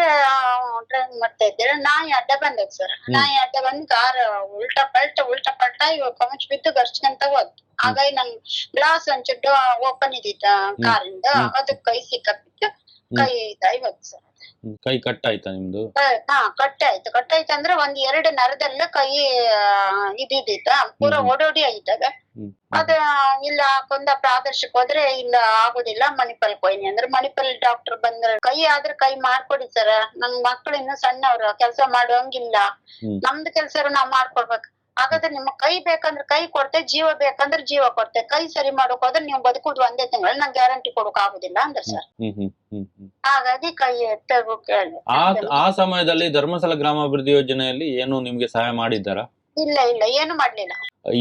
B: ಡ್ರೈವಿಂಗ್ ಮಾಡ್ತಾ ಇದ್ದಾರೆ. ನಾಯಿ ಅಡ್ಡ ಬಂದದ್ ಸರ್ ನಾಯಿ ಅಡ್ಡ ಬಂದ್ ಕಾರ್ ಉಲ್ಟಾ ಪಲ್ಟ ಉಲ್ಟಾ ಪಲ್ಟ ಇವಾಗ ಕಮಚ್ ಬಿದ್ದು ಗರ್ಚ್ಕೊಂತ ಹೋದ್ ಹಾಗಾಗಿ ನನ್ ಗ್ಲಾಸ್ ಒಂಚೂರು ಓಪನ್ ಇದ್ದಿದ್ದ ಕಾರಿಂದ. ಅದಕ್ ಕೈ ಸಿಕ್ಕಿತ್ತು ಕೈ ಇದಾಗಿ ಹೋದ್ ಸರ್.
A: ಕೈ ಕಟ್ ಆಯ್ತಾ ನಿಮ್ದು?
B: ಹಾ ಕಟ್ ಆಯ್ತು ಕಟ್ ಆಯ್ತು ಅಂದ್ರೆ ಒಂದ್ ಎರಡು ನರದಲ್ಲ ಕೈ ಆ, ಇದಿದ್ದಿತ್ತ. ಪೂರ ಓಡೋಡಿ ಆಯ್ತದ
A: ಹ್ಮ್.
B: ಅದ ಇಲ್ಲ ಕೊಂದ ಪ್ರಾದರ್ಶಕ್ ಹೋದ್ರೆ ಇಲ್ಲ ಆಗುದಿಲ್ಲ ಮಣಿಪಾಲ್ ಕೊಯ್ನಿ. ಅಂದ್ರೆ ಮಣಿಪಾಲ್ ಡಾಕ್ಟರ್ ಬಂದ್ರ ಕೈ ಆದ್ರೆ ಕೈ ಮಾಡ್ಕೊಡಿ ಸರ್ ನನ್ ಮಕ್ಳು ಇನ್ನು ಸಣ್ಣವ್ರು ಕೆಲಸ ಮಾಡುವಂಗಿಲ್ಲ. ನಮ್ದು ಕೆಲ್ಸ ನಾವ್ ಮಾಡ್ಕೊಡ್ಬೇಕು. ಹಾಗಾದ್ರೆ ನಿಮ್ಮ ಕೈ ಬೇಕಂದ್ರೆ ಕೈ ಕೊಡ್ತೆ ಜೀವ ಬೇಕಂದ್ರೆ ಜೀವ ಕೊಡ್ತೆ. ಕೈ ಸರಿ ಮಾಡೋಕ್ ಹೋದ್ರೆ ನೀವು ಬದುಕುದು ಒಂದೇ ತಿಂಗಳು ನಂಗೆ ಗ್ಯಾರಂಟಿ ಕೊಡಕ್ ಆಗುದಿಲ್ಲ ಅಂದ್ರೆ ಸರ್ ಹಾಗಾಗಿ ಕೈ ಎತ್ತ ಕೇಳಿ.
A: ಆ ಸಮಯದಲ್ಲಿ ಧರ್ಮಸ್ಥಳ ಗ್ರಾಮಾಭಿವೃದ್ಧಿ ಯೋಜನೆಯಲ್ಲಿ ಏನು ನಿಮ್ಗೆ ಸಹಾಯ ಮಾಡಿದ್ದಾರಾ?
B: ಇಲ್ಲ ಇಲ್ಲ ಏನು ಮಾಡ್ಲಿಲ್ಲ.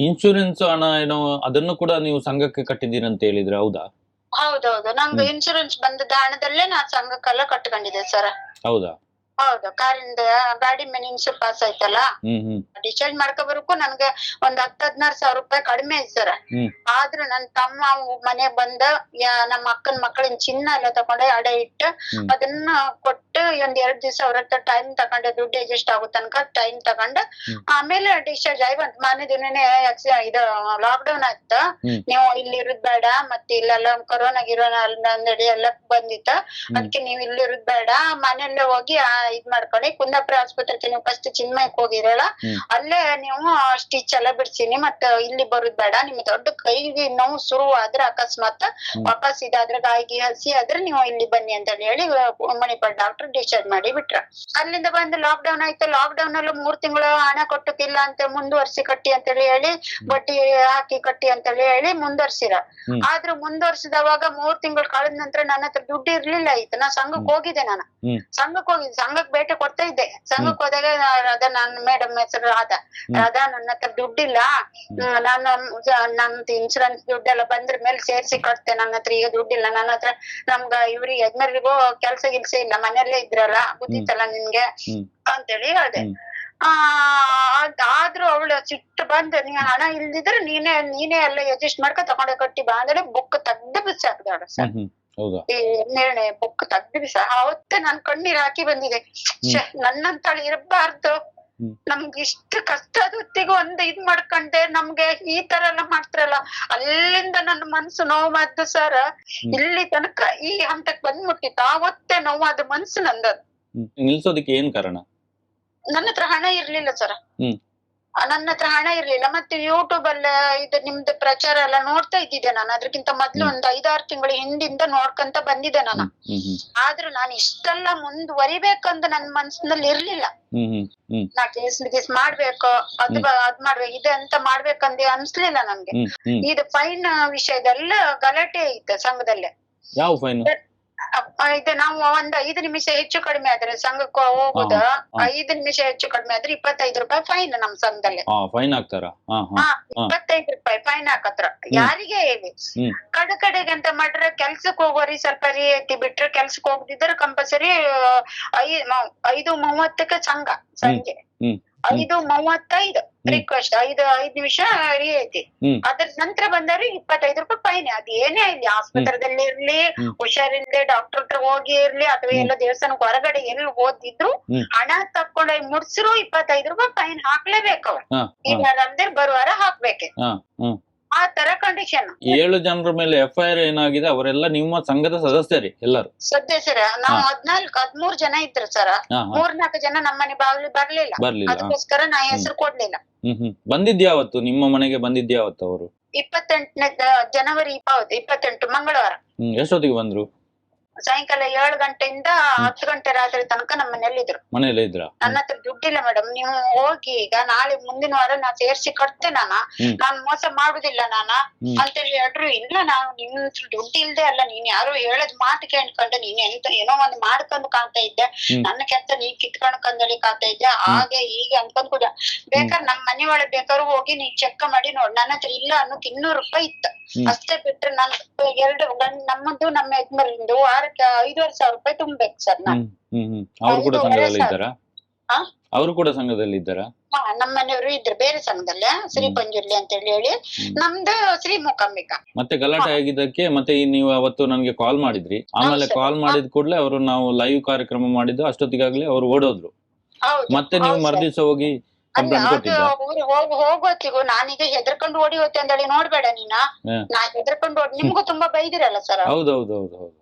A: ಇನ್ಶೂರೆನ್ಸ್ ಹಣ ಏನೋ ಅದನ್ನು ಕೂಡ ನೀವು ಸಂಘಕ್ಕೆ ಕಟ್ಟಿದ್ದೀರಿ ಅಂತ ಹೇಳಿದ್ರೆ ಹೌದಾ?
B: ಹೌದೌದು. ನಂಗೆ ಇನ್ಶೂರೆನ್ಸ್ ಬಂದದ ಹಣದಲ್ಲೇ ನಾ ಸಂಘಕ್ಕೆಲ್ಲ ಕಟ್ಕೊಂಡಿದ್ದೆ ಸರ್
A: ಹೌದಾ?
B: ಹೌದು. ಕಾರಿಂದ ಗಾಡಿ ಮೇಲೆ ಇನ್ಶೂರ್ ಪಾಸ್ ಆಯ್ತಲ್ಲ?
A: ಹ್ಮ್ ಹ್ಮ್.
B: ಡಿಸ್ಚಾರ್ಜ್ ಮಾಡ್ಕೊಬರಕ್ಕೂ ನನ್ಗೆ ಒಂದ್ ಹತ್ತ ಹದಿನಾರು ಸಾವಿರ ರೂಪಾಯಿ ಕಡಿಮೆ ಐತ್ ಸರ್
A: ಹ್ಮ್.
B: ಆದ್ರೂ ನನ್ ತಮ್ಮ ಮನೆ ಬಂದ ಯಾ- ನಮ್ಮ ಅಕ್ಕನ ಮಕ್ಕಳಿನ ಚಿನ್ನ ಎಲ್ಲ ತಗೊಂಡೆ ಅಡೆ ಇಟ್ಟು
A: ಹ್ಮ್.
B: ಅದನ್ನ ಕೊಟ್ಟು ಒಂದ್ ಎರಡ್ ದಿವಸ ಅವ್ರ ಹತ್ರ ಟೈಮ್ ತಗೊಂಡೆ ದುಡ್ಡು ಅಡ್ಜಸ್ಟ್ ಆಗೋ ತನಕ ಟೈಮ್ ತಗೊಂಡು ಆಮೇಲೆ ಡಿಸ್ಚಾರ್ಜ್ ಆಗಿ ಬಂತು ಮನೆ ದಿನನೇ ಇದು ಲಾಕ್ ಡೌನ್ ಆಯ್ತು. ನೀವು ಇಲ್ಲಿ ಇರುದ್ ಬೇಡ ಮತ್ತೆ ಇಲ್ಲೆಲ್ಲ ಕೊರೋನಾ ಗಿರೋನಾ ನಡಿ ಎಲ್ಲ ಬಂದಿತ್ತ. ಅದಕ್ಕೆ ನೀವ್ ಇಲ್ಲಿ ಇರುದ್ ಬೇಡ. ಮನೆಯಲ್ಲೇ ಹೋಗಿ ಇದ್ ಮಾಡ್ಕೊಳ್ಳಿ. ಕುಂದಾಪುರ ಆಸ್ಪತ್ರೆಗೆ ನೀವು ಫಸ್ಟ್ ಚಿನ್ಮಯಕ್ ಹೋಗಿರಲ್ಲ ಅಲ್ಲೇ ನೀವು ಸ್ಟಿಚ್ ಎಲ್ಲ ಬಿಡ್ಸೀನಿ. ಮತ್ತ ಇಲ್ಲಿ ಬರುದ್ ಬೇಡ. ನಿಮ್ ದೊಡ್ಡ ಕೈಗೆ ನೋವು ಶುರು ಆದ್ರೆ ಅಕಸ್ಮಾತ್ ವಾಪಸ್ ಇದಾದ್ರೆ ಗಾಯಿಗೆ ಹಸಿ ಆದ್ರೆ ನೀವು ಇಲ್ಲಿ ಬನ್ನಿ ಅಂತ ಹೇಳಿ ಮಣಿಪಾಲ್ ಡಾಕ್ಟರ್ ಡಿಸ್ಚಾರ್ಜ್ ಮಾಡಿ ಬಿಟ್ರ ಅಲ್ಲಿಂದ ಬಂದು ಲಾಕ್ ಡೌನ್ ಆಯ್ತು. ಲಾಕ್ ಡೌನ್ ಅಲ್ಲಿ ಮೂರ್ ತಿಂಗಳು ಹಣ ಕೊಟ್ಟಕ್ಕಿಲ್ಲ ಅಂತ ಮುಂದುವರ್ಸಿ ಕಟ್ಟಿ ಅಂತ ಹೇಳಿ ಹೇಳಿ ಬಡ್ಡಿ ಹಾಕಿ ಕಟ್ಟಿ ಅಂತ ಹೇಳಿ ಹೇಳಿ ಮುಂದುವರ್ಸಿರ. ಆದ್ರೂ ಮುಂದುವರ್ಸಿದವಾಗ ಮೂರ್ ತಿಂಗಳು ಕಳೆದ ನಂತರ ನನ್ನ ಹತ್ರ ದುಡ್ಡು ಇರ್ಲಿಲ್ಲ ಆಯ್ತು. ನಾ ಸಂಘಕ್ಕೆ ಹೋಗಿದ್ದೆ ನಾನು. ಸಂಘಕ್ಕೆ ಹೋಗಿದ್ದೆ. ಸಂಘಕ್ಕೆ ಭೇಟಿ ಕೊಡ್ತಾ ಇದ್ದೆ. ಸಂಘಕ್ಕೆ ಹೋದಾಗ ರಾಧಾ ನನ್ನ ಮೇಡಮ್ ಹೆಸರು ರಾಧಾ. ರಾಧಾ ನನ್ನ ಹತ್ರ ದುಡ್ಡಿಲ್ಲ. ನಾನು ನಮ್ದು ಇನ್ಶೂರೆನ್ಸ್ ದುಡ್ಡೆಲ್ಲ ಬಂದ್ರ ಮೇಲೆ ಸೇರ್ಸಿ ಕಟ್ತೆ. ನನ್ನ ಹತ್ರ ಈಗ ದುಡ್ಡಿಲ್ಲ. ನನ್ನ ಹತ್ರ ನಮ್ಗ ಇವ್ರಿಗೆ ಯಜ್ಮರಿಗೂ ಕೆಲ್ಸ ಗಿಲ್ಸ ಇಲ್ಲ. ಮನೆಯಲ್ಲೇ ಇದ್ರಲ್ಲ ಗೊತ್ತಿತ್ತಲ್ಲ ನಿನ್ಗೆ. ಅಂತೇಳಿ ಹೇಳ್ದೆ. ಆ ಆದ್ರೂ ಅವಳು ಸಿಟ್ಟು ಬಂದು ನೀ ಹಣ ಇಲ್ದಿದ್ರೆ ನೀನೇ ನೀನೇ ಎಲ್ಲ ಅಡ್ಜಸ್ಟ್ ಮಾಡ್ಕೊ ತಗೊಂಡೆ ಕಟ್ಟಿ ಬಾ. ಅಂದ್ರೆ ಬುಕ್ ತಗ್ದು ಬಿಸಾಕ್ದಾಳ ಸರ್. ನಿರ್ಣಯ ಬುಕ್ ತಗ್ದು ಬಿಸ ಅವತ್ತೇ ನಾನ್ ಕಣ್ಣೀರ್ ಹಾಕಿ ಬಂದಿದೆ. ನನ್ನಂತಳು ಇರಬಾರ್ದು. ನಮ್ಗೆ ಇಷ್ಟು ಕಷ್ಟದ ಹೊತ್ತಿಗೂ ಒಂದ್ ಇದ್ ಮಾಡ್ಕೊಂಡೆ ನಮ್ಗೆ ಈ ತರ ಎಲ್ಲ ಮಾಡ್ತಾರಲ್ಲ ಅಲ್ಲಿಂದ ನನ್ನ ಮನ್ಸು ನೋವಾದ್ದು ಸರ್ ಇಲ್ಲಿ ತನಕ ಈ ಹಂತಕ್ ಬಂದ್ಬಿಟ್ಟಿತ್ತು. ಆವತ್ತೇ ನೋವಾದ ಮನ್ಸು ನಂದದ್.
A: ನಿಲ್ಸೋದಕ್ಕೆ ಏನ್ ಕಾರಣ?
B: ನನ್ನ ಹತ್ರ ಹಣ ಇರ್ಲಿಲ್ಲ ಸರ್. ನನ್ನ ಹತ್ರ ಹಣ ಇರ್ಲಿಲ್ಲ. ಮತ್ತೆ ಯೂಟ್ಯೂಬ್ ಅಲ್ಲ ಇದು ನಿಮ್ದು ಪ್ರಚಾರ ಎಲ್ಲ ನೋಡ್ತಾ ಇದ್ದಿದ್ದೆ ನಾನು. ಅದಕ್ಕಿಂತ ಮೊದ್ಲು ಒಂದ್ ಐದಾರು ತಿಂಗಳ ಹಿಂದಿಂದ ನೋಡ್ಕೊಂತ ಬಂದಿದ್ದೆ ನಾನು. ಆದ್ರೂ ನಾನು ಇಷ್ಟೆಲ್ಲ ಮುಂದುವರಿಬೇಕಂತ ನನ್ ಮನ್ಸಿನಲ್ಲಿ ಇರ್ಲಿಲ್ಲ. ನಾ ಕೇಸ್ ಗೀಸ್ ಮಾಡ್ಬೇಕು ಅದ್ ಅದ್ ಮಾಡ್ಬೇಕು ಇದೆ ಅಂತ ಮಾಡ್ಬೇಕಂದ್ ಅನ್ಸ್ಲಿಲ್ಲ ನನ್ಗೆ. ಇದು ಫೈನ್ ವಿಷಯದಲ್ಲ ಗಲಾಟೆ ಇತ್ತು ಸಂಘದಲ್ಲೇ.
A: ಯಾವ ಫೈನ್
B: ಇದು ನಾವು ಒಂದ್ ಐದು ನಿಮಿಷ ಹೆಚ್ಚು ಕಡಿಮೆ ಆದ್ರೆ ಸಂಘಕ್ಕೆ ಹೋಗುದ. ಐದು ನಿಮಿಷ ಹೆಚ್ಚು ಕಡಿಮೆ ಆದ್ರೆ ಇಪ್ಪತ್ತೈದು ರೂಪಾಯಿ ಫೈನ್ ನಮ್ ಸಂಘದಲ್ಲಿ.
A: ಹಾ ಫೈನ್ ಹಾಕ್ತಾರ ಹಾ ಹಾ.
B: ಇಪ್ಪತ್ತೈದು ರೂಪಾಯಿ ಫೈನ್ ಹಾಕತ್ರ. ಯಾರಿಗೆ ಹೇಳಿ? ಕಡೆ ಕಡೆಗೆ ಅಂತ ಮಾಡ್ರೆ ಕೆಲ್ಸಕ್ಕೆ ಹೋಗೋರಿ ಸ್ವಲ್ಪ ರಿಯಾಯಿತಿ ಬಿಟ್ರೆ ಕೆಲ್ಸಕ್ಕೆ ಹೋಗದಿದ್ರೆ ಕಂಪಲ್ಸರಿ ಐದು ಮೂವತ್ತಕ್ಕೆ ಸಂಘ ಸಂಜೆ. ಐದು ಮೂವತ್ತೈದು. ರಿಕ್ವೆಸ್ಟ್ ಐದು ಐದ್ ನಿಮಿಷ ರಿಯಾಯಿತಿ
A: ಐತಿ.
B: ಅದ್ರ ನಂತರ ಬಂದರೆ ಇಪ್ಪತ್ತೈದು ರೂಪಾಯಿ ಫೈನ್ ಅದು ಏನೇ ಇಲ್ಲಿ ಆಸ್ಪತ್ರೆದಲ್ಲಿ ಇರ್ಲಿ. ಹುಷಾರಿಲ್ಲದೆ ಡಾಕ್ಟರ್ ಹತ್ರ ಹೋಗಿ ಇರ್ಲಿ ಅಥವಾ. ಎಲ್ಲ ದೇವಸ್ಥಾನಕ್ಕೆ ಹೊರಗಡೆ ಎಲ್ಲಿ ಓದಿದ್ರು. ಹಣ ತಕೊಂಡೋಗಿ ಮುಡ್ಸಿರು ಇಪ್ಪತ್ತೈದು ರೂಪಾಯಿ ಫೈನ್ ಹಾಕ್ಲೇಬೇಕು ಈಗ
A: ಹಾ
B: ಬರುವಾರ ಹಾಕ್ಬೇಕೆ. ಆ ತರ ಕಂಡೀಷನ್
A: ಏಳು ಜನರ ಮೇಲೆ ಎಫ್ ಐ ಆರ್ ಏನಾಗಿದೆ ಅವರೆಲ್ಲ ನಿಮ್ಮ ಸಂಘದ ಸದಸ್ಯರೇ ಎಲ್ಲರೂ.
B: ಸದ್ಯ ಸರ್ ನಾವು. ಹದ್ನಾಲ್ಕು ಹದ್ಮೂರ್ ಜನ ಇದ್ರು ಸರ್.
A: ಹಾ ಹಾ.
B: ಮೂರ್ನಾಲ್ಕು ಜನ ನಮ್ಮನೆ ಬಾಗ್ಲಿ ಬರ್ಲಿಲ್ಲ.
A: ಬರ್ಲಿಲ್ಲ
B: ಅದಕ್ಕೋಸ್ಕರ ನಾ ಹೆಸರು ಕೊಡ್ಲಿಲ್ಲ.
A: ಹ್ಮ್ ಹ್ಮ್. ಬಂದಿದ್ಯಾವತ್ತು? ನಿಮ್ಮ ಮನೆಗೆ ಬಂದಿದ್ಯಾವತ್ತು ಅವರು?
B: ಇಪ್ಪತ್ತೆಂಟನೇ ಜನವರಿ ಇಪ್ಪತ್ತೆಂಟು ಮಂಗಳವಾರ.
A: ಹ್ಮ್ ಎಷ್ಟೊತ್ತಿಗೆ ಬಂದ್ರು?
B: ಸಾಯಂಕಾಲ ಏಳು ಗಂಟೆಯಿಂದ ಹತ್ತು ಗಂಟೆ ರಾತ್ರಿ ತನಕ ನಮ್ಮ ಮನೇಲಿದ್ರು
A: ಮನೇಲಿ ಇದ್ರ?
B: ನನ್ನ ಹತ್ರ ದುಡ್ಡಿಲ್ಲ ಮೇಡಮ್ ನೀವು ಹೋಗಿ ಈಗ ನಾಳೆ ಮುಂದಿನ ವಾರ ನಾ ಸೇರ್ಸಿ ಕಟ್ತೆ ನಾನ. ನಾನ್ ಮೋಸ ಮಾಡುದಿಲ್ಲ ನಾನ.
A: ಅಂತ
B: ಅಂತೇಳಿ ಹೇಳ್ರು ಇಲ್ಲ ನಾವು ನಿಮ್ಮತ್ರ ಹತ್ರ ದುಡ್ಡು ಇಲ್ದೆ ಅಲ್ಲ ನೀನ್ ಯಾರು ಹೇಳದ್ ಮಾತು ಕೇಳ್ಕೊಂಡೆ ನೀನ್ ಎಂತ ಏನೋ ಒಂದ್ ಮಾಡ್ಕೊಂಡು ಕಾಣ್ತಾ ಇದ್ದೆ. ನನ್ನ ಕೆಂತ ನೀ ಕಿತ್ಕೊಂಡು ಕಂದಳಿ ಕಾಣ್ತಾ ಇದ್ದೆ ಹಾಗೆ ಹೀಗೆ ಅನ್ಕೊಂಡ್ ಕೂಡ ಬೇಕಾದ್ರೆ ನಮ್ ಮನೆ ಒಳಗೆ ಬೇಕಾದ್ರು ಹೋಗಿ ನೀನ್ ಚೆಕ್ ಮಾಡಿ ನೋಡ್. ನನ್ನ ಹತ್ರ ಇಲ್ಲ ಅನ್ನೋಕ್ ಇನ್ನೂರು ರೂಪಾಯಿ ಇತ್ತು. ಅಷ್ಟೇ ಬಿಟ್ರೆ ನನ್ ಎರಡು ನಮ್ಮದು ನಮ್ಮ ಯಜಮಾನ್ರಿಂದು ವಾರಕ್ಕೆ ಐದುವರೆ ಸಾವಿರ ರೂಪಾಯಿ ತುಂಬೇಕು ಸರ್ ನಾನು
A: ಅವ್ರು ಕೂಡ ಸಂಘದಲ್ಲಿ ಇದ್ದಾರಾ ಅವರು ಕೂಡ ಸಂಘದಲ್ಲಿ ಇದ್ದಾರಾ
B: ನಮ್ಮ ಮನೆಯವರು ಇದ್ರು ಬೇರೆ ಸಂಘದಲ್ಲೇ ಶ್ರೀ ಪಂಜುರ್ಲಿ ಅಂತ ಹೇಳಿ ಹೇಳಿ. ನಮ್ದು ಶ್ರೀ ಮೂಕಾಂಬಿಕಾ.
A: ಮತ್ತೆ ಗಲಾಟೆ ಆಗಿದ್ದಕ್ಕೆ ಮತ್ತೆ ನೀವು ಅವತ್ತು ನನಗೆ ಕಾಲ್ ಮಾಡಿದ್ರಿ. ಆಮೇಲೆ ಕಾಲ್ ಮಾಡಿದ ಕೂಡಲೇ ಅವರು ನಾವು ಲೈವ್ ಕಾರ್ಯಕ್ರಮ ಮಾಡಿದ್ದು ಅಷ್ಟೊತ್ತಿಗಾಗ್ಲೇ ಅವರು ಓಡೋದ್ರು. ಮತ್ತೆ ನೀವು ಮರ್ದಿವಸ ಹೋಗಿ
B: ಅಲ್ಲ ಅದು ಹೋಗ್ ಹೋಗೋತ್ತಿಗೂ ನಾನೀಗ ಹೆದರ್ಕೊಂಡು ಓಡಿ ಹೋಗ್ತೆ ಅಂದೇಳಿ ನೋಡ್ಬೇಡ ನೀನ. ನಾ ಹೆದರ್ಕೊಂಡು ಓಡಿ ನಿಮ್ಗೂ ತುಂಬಾ ಬೈದಿರಲ್ಲ ಸರ್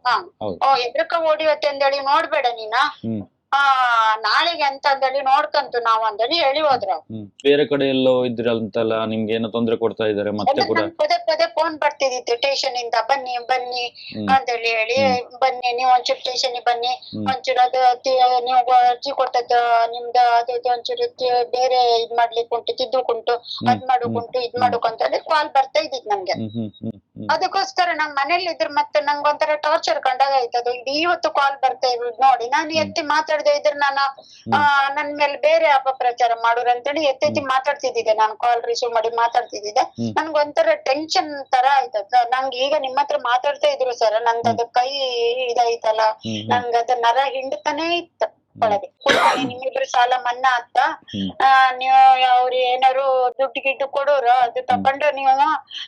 A: ಹೌದು ಹೌದು.
B: ಹೆದರ್ಕ ಓಡಿ ಹೋಗ್ತೆ ಅಂದೇಳಿ ನೋಡ್ಬೇಡ ನೀನ. ನಾಳೆಗೆ ಅಂತ ಅಂದೇಳಿ ನೋಡ್ಕಂತು ನಾವು ಅಂದೇಳಿ ಹೇಳಿ ಹೋದ್ರ
A: ಬೇರೆ ಕಡೆ ಎಲ್ಲೋ ಇದ್ರಂತಲ್ಲ ನಿಮ್ಗೆ ಏನೋ ತೊಂದ್ರೆ ಕೊಡ್ತಾ ಇದಾರೆ ಮತ್ತೆ ಕೂಡ?
B: ಪದೇ ಪದೇ ಫೋನ್ ಬರ್ತಿದಿತ್ತು ಸ್ಟೇಷನ್ ಇಂದ ಬನ್ನಿ ಬನ್ನಿ. ಅಂತೇಳಿ ಹೇಳಿ ಬನ್ನಿ ನೀವು ಒಂಚೂರು ಸ್ಟೇಷನ್ ಬನ್ನಿ. ಒಂಚೂರು ಅದು ನೀವು ಅರ್ಜಿ ಕೊಟ್ಟದ್ದು ನಿಮ್ದು ಅದು ಇದು ಒಂಚೂರು ಬೇರೆ ಇದ್ ಮಾಡ್ಲಿಕ್ಕೆ ಉಂಟು ತಿದ್ದುಕುಂಟು ಅದ್ ಮಾಡುಕುಂಟು ಇದ್ ಮಾಡೋಕಂತ ಹೇಳಿ ಕಾಲ್ ಬರ್ತಾ ಇದ್ದಿತ್ತು ನಮ್ಗೆ. ಅದಕ್ಕೋಸ್ಕರ ನಂಗ್ ಮನೇಲಿ ಇದ್ರ ಮತ್ತೆ ನಂಗ್ ಒಂಥರ ಟಾರ್ಚರ್ ಕಂಡಾಗ ಆಯ್ತದು ಇದು ಇವತ್ತು ಕಾಲ್ ಬರ್ತಾ ಇರೋದು ನೋಡಿ. ನಾನು ಎತ್ತಿ ಮಾತಾಡದೆ ಇದ್ರೆ ನಾನು ಆ, ನನ್ ಮೇಲೆ ಬೇರೆ ಅಪಪ್ರಚಾರ ಮಾಡೋರು ಅಂತೇಳಿ ಎತ್ತೆತ್ತಿ ಮಾತಾಡ್ತಿದ್ದೆ ನಾನು ಕಾಲ್ ರಿಸೀವ್ ಮಾಡಿ ಮಾತಾಡ್ತಿದ್ದೆ
A: ಹ್ಮ್.
B: ನನ್ಗೆ ಒಂಥರ ಟೆನ್ಷನ್ ತರ ಆಯ್ತದ ನಂಗೆ ಈಗ ನಿಮ್ಮ ಹತ್ರ ಮಾತಾಡ್ತಾ ಇದ್ರು ಸರ್. ನಂದ್ ಅದು ಕೈ ಇದಾಯ್ತಲ್ಲ.
A: ಹ್ಮ್. ಹ್ಮ್.
B: ನಂಗ್ ಅದ ನರ ಹಿಂಡ್ತಾನೆ ಇತ್ತು. ಒಳಗೆ. ನಿಮ್ಮಿಬ್ರು ಸಾಲ ಮನ್ನಾ ಅಂತ ನೀವು ಅವ್ರು ಏನಾರು ದುಡ್ಡು ಗಿಡ್ಡು ಕೊಡೋರು ಅದು ತಕೊಂಡು ನೀವು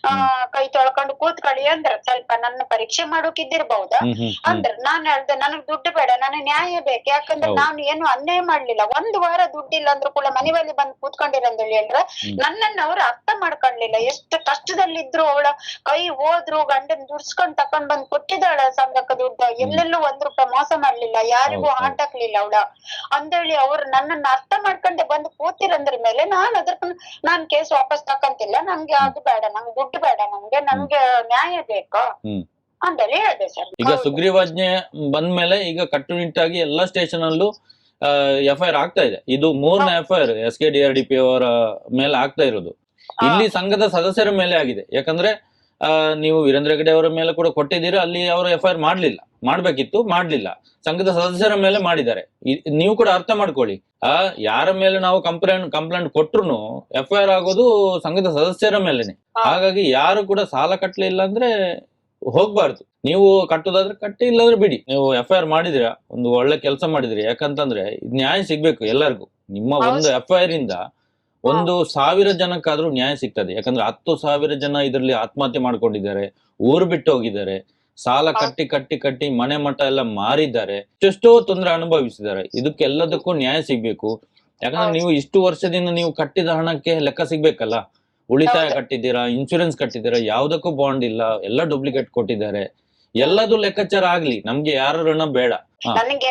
B: ಆ, ಕೈ ತೊಳ್ಕೊಂಡು ಕೂತ್ಕೊಳ್ಳಿ ಅಂದ್ರ ಸ್ವಲ್ಪ ನನ್ನ ಪರೀಕ್ಷೆ ಮಾಡೋಕಿದ್ದಿರ್ಬಹುದ ಅಂದ್ರ ನಾನ್ ಹೇಳ್ದೆ ನನಗ್ ದುಡ್ಡು ಬೇಡ ನನಗ್ ನ್ಯಾಯ ಬೇಕು. ಯಾಕಂದ್ರೆ. ನಾನು ಏನು ಅನ್ಯಾಯ ಮಾಡ್ಲಿಲ್ಲ. ಒಂದ್ ವಾರ ದುಡ್ಡಿಲ್ಲ ಅಂದ್ರೂ ಕೂಡ ಮನೆ ಬಳಿ ಬಂದು ಕೂತ್ಕೊಂಡಿರಂದೇಳಿ ಹೇಳ್ರ. ನನ್ನನ್ನ ಅವ್ರು ಅರ್ಥ ಮಾಡ್ಕೊಳ್ಲಿಲ್ಲ. ಎಷ್ಟು ಕಷ್ಟದಲ್ಲಿದ್ರು ಅವಳ ಕೈ ಹೋದ್ರು ಗಂಡನ್ ದುಡ್ಸ್ಕೊಂಡ್ ತಕೊಂಡ್ ಬಂದ್ ಕೊಟ್ಟಿದ್ದಾಳ ಸಂಘಕ್ಕ ದುಡ್ಡು. ಎಲ್ಲೆಲ್ಲೂ ಒಂದ್ ರೂಪಾಯಿ ಮೋಸ ಮಾಡ್ಲಿಲ್ಲ. ಯಾರಿಗೂ. ಹಾಕ್ಲಿಲ್ಲ ಅವಳ. ಅಂದೇಳಿ ಅವ್ರು ನನ್ನನ್ನ ಅರ್ಥ ಮಾಡ್ಕೊಂಡೆ ಬಂದು ಕೂತಿರಂದ್ರ ಮೇಲೆ ನಾನ್ ಅದ್ರ ನಾನ್ ಕೇಸ್ ವಾಪಸ್ ತಕ್ಕಂತಿಲ್ಲ ನನ್ಗೆ ಅದು ಬೇಡ ನಂಗೆ ದುಡ್ಡು ಬೇಡ ನಮ್ಗೆ ನಮ್ಗೆ ನ್ಯಾಯ ಬೇಕು ಅಂದೇಳಿ ಹೇಳ್ದೆ ಸರ್.
A: ಈಗ ಸುಗ್ರೀವಾಜ್ಞೆ ಬಂದ್ಮೇಲೆ ಈಗ ಕಟ್ಟುನಿಟ್ಟಾಗಿ ಎಲ್ಲಾ ಸ್ಟೇಷನ್ ಅಲ್ಲೂ ಎಫ್ ಐ ಆರ್ ಆಗ್ತಾ ಇದೆ. ಇದು ಮೂರನೇ F I R S K D R D P ಅವರ ಮೇಲೆ ಆಗ್ತಾ ಇರೋದು. ಇಲ್ಲಿ ಸಂಘದ ಸದಸ್ಯರ ಮೇಲೆ ಆಗಿದೆ. ಯಾಕಂದ್ರೆ ನೀವು ವೀರೇಂದ್ರ ಹೆಗಡೆ ಅವರ ಮೇಲೆ ಕೂಡ ಕೊಟ್ಟಿದ್ದೀರಾ? ಅಲ್ಲಿ ಅವರು ಎಫ್ ಐ ಆರ್ ಮಾಡ್ಲಿಲ್ಲ. ಮಾಡ್ಬೇಕಿತ್ತು ಮಾಡ್ಲಿಲ್ಲ. ಸಂಘದ ಸದಸ್ಯರ ಮೇಲೆ ಮಾಡಿದ್ದಾರೆ. ನೀವು ಕೂಡ ಅರ್ಥ ಮಾಡ್ಕೊಳ್ಳಿ. ಆ ಯಾರ ಮೇಲೆ ನಾವು ಕಂಪ್ಲೇಂಟ್ ಕಂಪ್ಲೇಂಟ್ ಕೊಟ್ರು ಎಫ್ ಐ ಆರ್ ಆಗೋದು ಸಂಘದ ಸದಸ್ಯರ ಮೇಲೆನೆ. ಹಾಗಾಗಿ ಯಾರು ಕೂಡ ಸಾಲ ಕಟ್ಟಲಿಲ್ಲ ಅಂದ್ರೆ ಹೋಗ್ಬಾರ್ದು. ನೀವು ಕಟ್ಟೋದಾದ್ರೆ ಕಟ್ಟಿ ಇಲ್ಲಾದ್ರೆ ಬಿಡಿ. ನೀವು ಎಫ್ ಐ ಆರ್ ಮಾಡಿದಿರಾ ಒಂದು ಒಳ್ಳೆ ಕೆಲಸ ಮಾಡಿದ್ರಿ ಯಾಕಂತಂದ್ರೆ ನ್ಯಾಯ ಸಿಗ್ಬೇಕು ಎಲ್ಲರಿಗೂ. ನಿಮ್ಮ ಒಂದು ಎಫ್ ಐ ಆರ್ ಇಂದ ಒಂದು ಸಾವಿರ ಜನಕ್ಕಾದ್ರೂ ನ್ಯಾಯ ಸಿಗ್ತದೆ. ಯಾಕಂದ್ರೆ ಹತ್ತು ಸಾವಿರ ಜನ ಇದರಲ್ಲಿ ಆತ್ಮಹತ್ಯೆ ಮಾಡ್ಕೊಂಡಿದ್ದಾರೆ ಊರು ಬಿಟ್ಟು ಹೋಗಿದ್ದಾರೆ ಸಾಲ ಕಟ್ಟಿ ಕಟ್ಟಿ ಕಟ್ಟಿ ಮನೆ ಮಠ ಎಲ್ಲ ಮಾರಿದ್ದಾರೆ ಎಷ್ಟೋ ತೊಂದರೆ ಅನುಭವಿಸಿದ್ದಾರೆ. ಇದಕ್ಕೆಲ್ಲದಕ್ಕೂ ನ್ಯಾಯ ಸಿಗ್ಬೇಕು. ಯಾಕಂದ್ರೆ ನೀವು ಇಷ್ಟು ವರ್ಷದಿಂದ ನೀವು ಕಟ್ಟಿದ ಹಣಕ್ಕೆ ಲೆಕ್ಕ ಸಿಗ್ಬೇಕಲ್ಲ? ಉಳಿತಾಯ. ಕಟ್ಟಿದ್ದೀರಾ ಇನ್ಶೂರೆನ್ಸ್ ಕಟ್ಟಿದ್ದೀರಾ ಯಾವ್ದಕ್ಕೂ ಬಾಂಡ್ ಇಲ್ಲ ಎಲ್ಲ ಡೂಪ್ಲಿಕೇಟ್ ಕೊಟ್ಟಿದ್ದಾರೆ. ಎಲ್ಲದೂ ಲೆಕ್ಕಾಚಾರ ಆಗ್ಲಿ ನಮ್ಗೆ ಯಾರ ಋಣ ಬೇಡ.
B: ನನಗೆ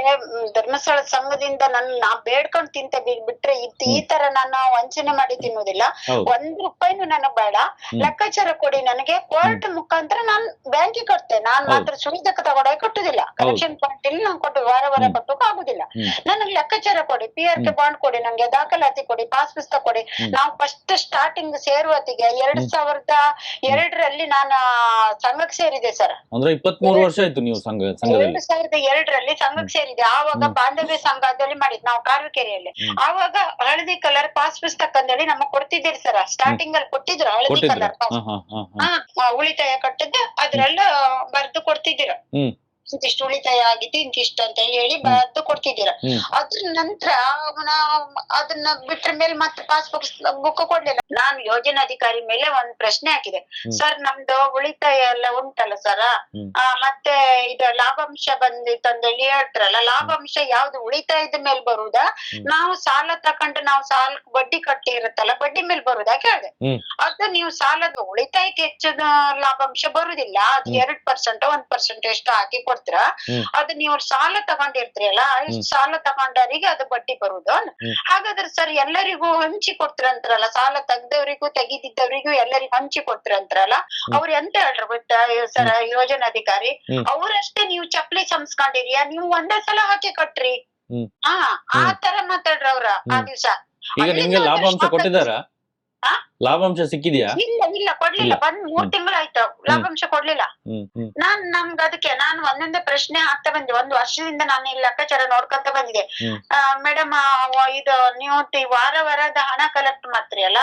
B: ಧರ್ಮಸ್ಥಳ ಸಂಘದಿಂದ ನನ್ ನಾ ಬೇಡ್ಕೊಂಡು ತಿಂತೆ ಬಿಟ್ರೆ ಇದ್ ಈ ತರ ನಾನು ವಂಚನೆ ಮಾಡಿ ತಿನ್ನುವುದಿಲ್ಲ.
A: ಹೌದು.
B: ಒಂದ್ ರೂಪಾಯಿನೂ ನನಗ್ ಬೇಡ. ಲೆಕ್ಕಾಚಾರ ಕೊಡಿ ನನಗೆ. ಕೋರ್ಟ್ ಮುಖಾಂತರ ನಾನ್ ಬ್ಯಾಂಕಿ ಕೊಡ್ತೇನೆ ನಾನ್ ಮಾತ್ರ ಸುಳಿದಕ್ಕೆ ತಗೊಂಡೋಗಿ ಕಟ್ಟುದಿಲ್ಲ. ಕಲೆಕ್ಷನ್ ಪಾಯಿಂಟ್ ಇಲ್ಲಿ ನಾನು ಕೊಟ್ಟು ವಾರ ವಾರ
A: ಕೊಟ್ಟಕ್ಕೆ
B: ಕಟ್ಟೋಕ್ ಆಗುದಿಲ್ಲ. ನನಗ್ ಲೆಕ್ಕಾಚಾರ ಕೊಡಿ. ಪಿ ಆರ್ ಕೆ ಬಾಂಡ್ ಕೊಡಿ ನಂಗೆ ದಾಖಲಾತಿ ಕೊಡಿ ಪಾಸ್ ಪುಸ್ತಕ ಕೊಡಿ. ನಾವು ಫಸ್ಟ್ ಸ್ಟಾರ್ಟಿಂಗ್ ಸೇರುವತ್ತಿಗೆ ಎರಡ್. ಸಾವಿರದ ಎರಡರಲ್ಲಿ ನಾನು ಸಂಘಕ್ಕೆ ಸೇರಿದೆ ಸರ್.
A: ಅಂದ್ರೆ ಇಪ್ಪತ್ಮೂರು ವರ್ಷ ಆಯ್ತು ನೀವು ಸಂಘ ಸಂಘದಲ್ಲಿ.
B: ಎರಡು ಸಾವಿರದ ಎರಡರಲ್ಲಿ ಸಂಘಕ್ಕೆ ಸೇರಿದೆ. ಆವಾಗ. ಬಾಂಧವ್ಯ ಸಂಘದಲ್ಲಿ ಮಾಡಿದ್ ನಾವು ಕಾರಕೆರೆಯಲ್ಲಿ ಆವಾಗ ಹಳದಿ ಕಲರ್ ಪಾಸ್ ಪುಸ್ತಕ ಅಂದೇಳಿ ನಮಗ್ ಕೊಡ್ತಿದ್ದೀರಿ ಸರ್. ಸ್ಟಾರ್ಟಿಂಗ್ ಅಲ್ಲಿ ಕೊಟ್ಟಿದ್ರು ಹಳದಿ ಕಲರ್ ಪಾಸ್. ಉಳಿತಾಯ ಕಟ್ಟದ್ದು ಅದ್ರಲ್ಲೂ ಬರ್ದು ಕೊಡ್ತಿದ್ದೀರ. ಇಂತಿಷ್ಟು ಉಳಿತಾಯ ಆಗಿದೆ ಇಂತಿಷ್ಟು ಅಂತ ಹೇಳಿ ಬರೆದು ಕೊಡ್ತಿದ್ದೀರಾ. ಅದ್ರ ನಂತರ ಅದನ್ನ ಬಿಟ್ರ ಮೇಲೆ ಮತ್ತೆ ಪಾಸ್ಬುಕ್ ಬುಕ್ ಕೊಡ್ಲಿಲ್ಲ. ನಾನು ಯೋಜನಾಧಿಕಾರಿ ಮೇಲೆ ಒಂದ್ ಪ್ರಶ್ನೆ ಹಾಕಿದೆ. ಸರ್ ನಮ್ದು ಉಳಿತಾಯ ಎಲ್ಲ ಉಂಟಲ್ಲ ಸರ್?
A: ಆ
B: ಮತ್ತೆ ಇದು ಲಾಭಾಂಶ ಬಂದಿತ್ತು ಅಂತ ಹೇಳಿ ಹೇಳ್ತಾರಲ್ಲ ಲಾಭಾಂಶ ಯಾವ್ದು? ಉಳಿತಾಯದ ಮೇಲೆ ಬರುದಾ. ನಾವು ಸಾಲ ತಕೊಂಡು ನಾವು ಸಾಲ ಬಡ್ಡಿ ಕಟ್ಟಿ ಇರುತ್ತಲ್ಲ ಬಡ್ಡಿ ಮೇಲೆ ಬರುದಾ ಕೇಳಿದೆ. ಅದ ನೀವು ಸಾಲದ ಉಳಿತಾಯಕ್ಕೆ ಹೆಚ್ಚು ಲಾಭಾಂಶ ಬರುದಿಲ್ಲ. ಅದು. ಎರಡ್ ಪರ್ಸೆಂಟ್ ಒಂದ್ ಪರ್ಸೆಂಟ್ ಎಷ್ಟು ಹಾಕಿ ಕೊಡ್ತೀರಾ
A: ಹ್ಮ್.
B: ಅದ್ ನೀವು ಸಾಲ ತಗೊಂಡಿರ್ತೀರಲ್ಲ. ಸಾಲ ತಗೊಂಡವರಿಗೆ ಅದು ಬಡ್ಡಿ ಬರುದು ಹಾಗಾದ್ರೆ ಸರ್ ಎಲ್ಲರಿಗೂ ಹಂಚಿ ಕೊಡ್ತೀರಂತಾರಲ್ಲ ಸಾಲ ತೆಗ್ದವ್ರಿಗೂ ತೆಗಿದಿದ್ದವರಿಗೂ ಎಲ್ಲರಿಗೂ ಹಂಚಿ ಕೊಡ್ತೀರಂತಾರಲ್ಲ ಅವ್ರ ಎಂತ ಹೇಳ್ರಿ ಗೊತ್ತಾ ಸರ್ ಯೋಜನಾಧಿಕಾರಿ
A: ಅವ್ರಷ್ಟೇ
B: ಅವರಷ್ಟೇ ನೀವು ಚಪ್ಲಿ ಸಂಸ್ಕೊಂಡಿರಿಯಾ ನೀವು ಒಂದೇ ಸಲ ಹಾಕಿ ಕಟ್ರಿ. ಹಾ ಆ. ತರ ಮಾತಾಡ್ರ ಅವ್ರ ಆ. ದಿವ್ಸ
A: ಈಗ ನಿಮ್ಗೆ ಲಾಭಾಂಶ
B: ಕೊಟ್ಟಿದಾರ?
A: ಲಾಭಾಂಶ ಸಿಕ್ಕಿದ್ಯಾ?
B: ಇಲ್ಲ ಇಲ್ಲ ಕೊಡ್ಲಿಲ್ಲ. ಬಂದ್ ಮೂರ್. ತಿಂಗಳಾಯ್ತು. ಲಾಭಾಂಶ ಕೊಡ್ಲಿಲ್ಲ. ನಾನ್ ನಮ್ಗ್ ಅದಕ್ಕೆ ನಾನು ಒಂದೊಂದೇ ಪ್ರಶ್ನೆ ಹಾಕ್ತಾ ಬಂದೆ. ಒಂದು ವರ್ಷದಿಂದ ನಾನು ಈ ಲೆಕ್ಕಾಚಾರ ನೋಡ್ಕೊಂತ ಬಂದಿದೆ. ಮೇಡಮ್ ಇದು ನೀವು ವಾರ ವಾರದ ಹಣ ಕಲೆಕ್ಟ್ ಮಾಡ್ತೀರಿ ಅಲ್ಲ.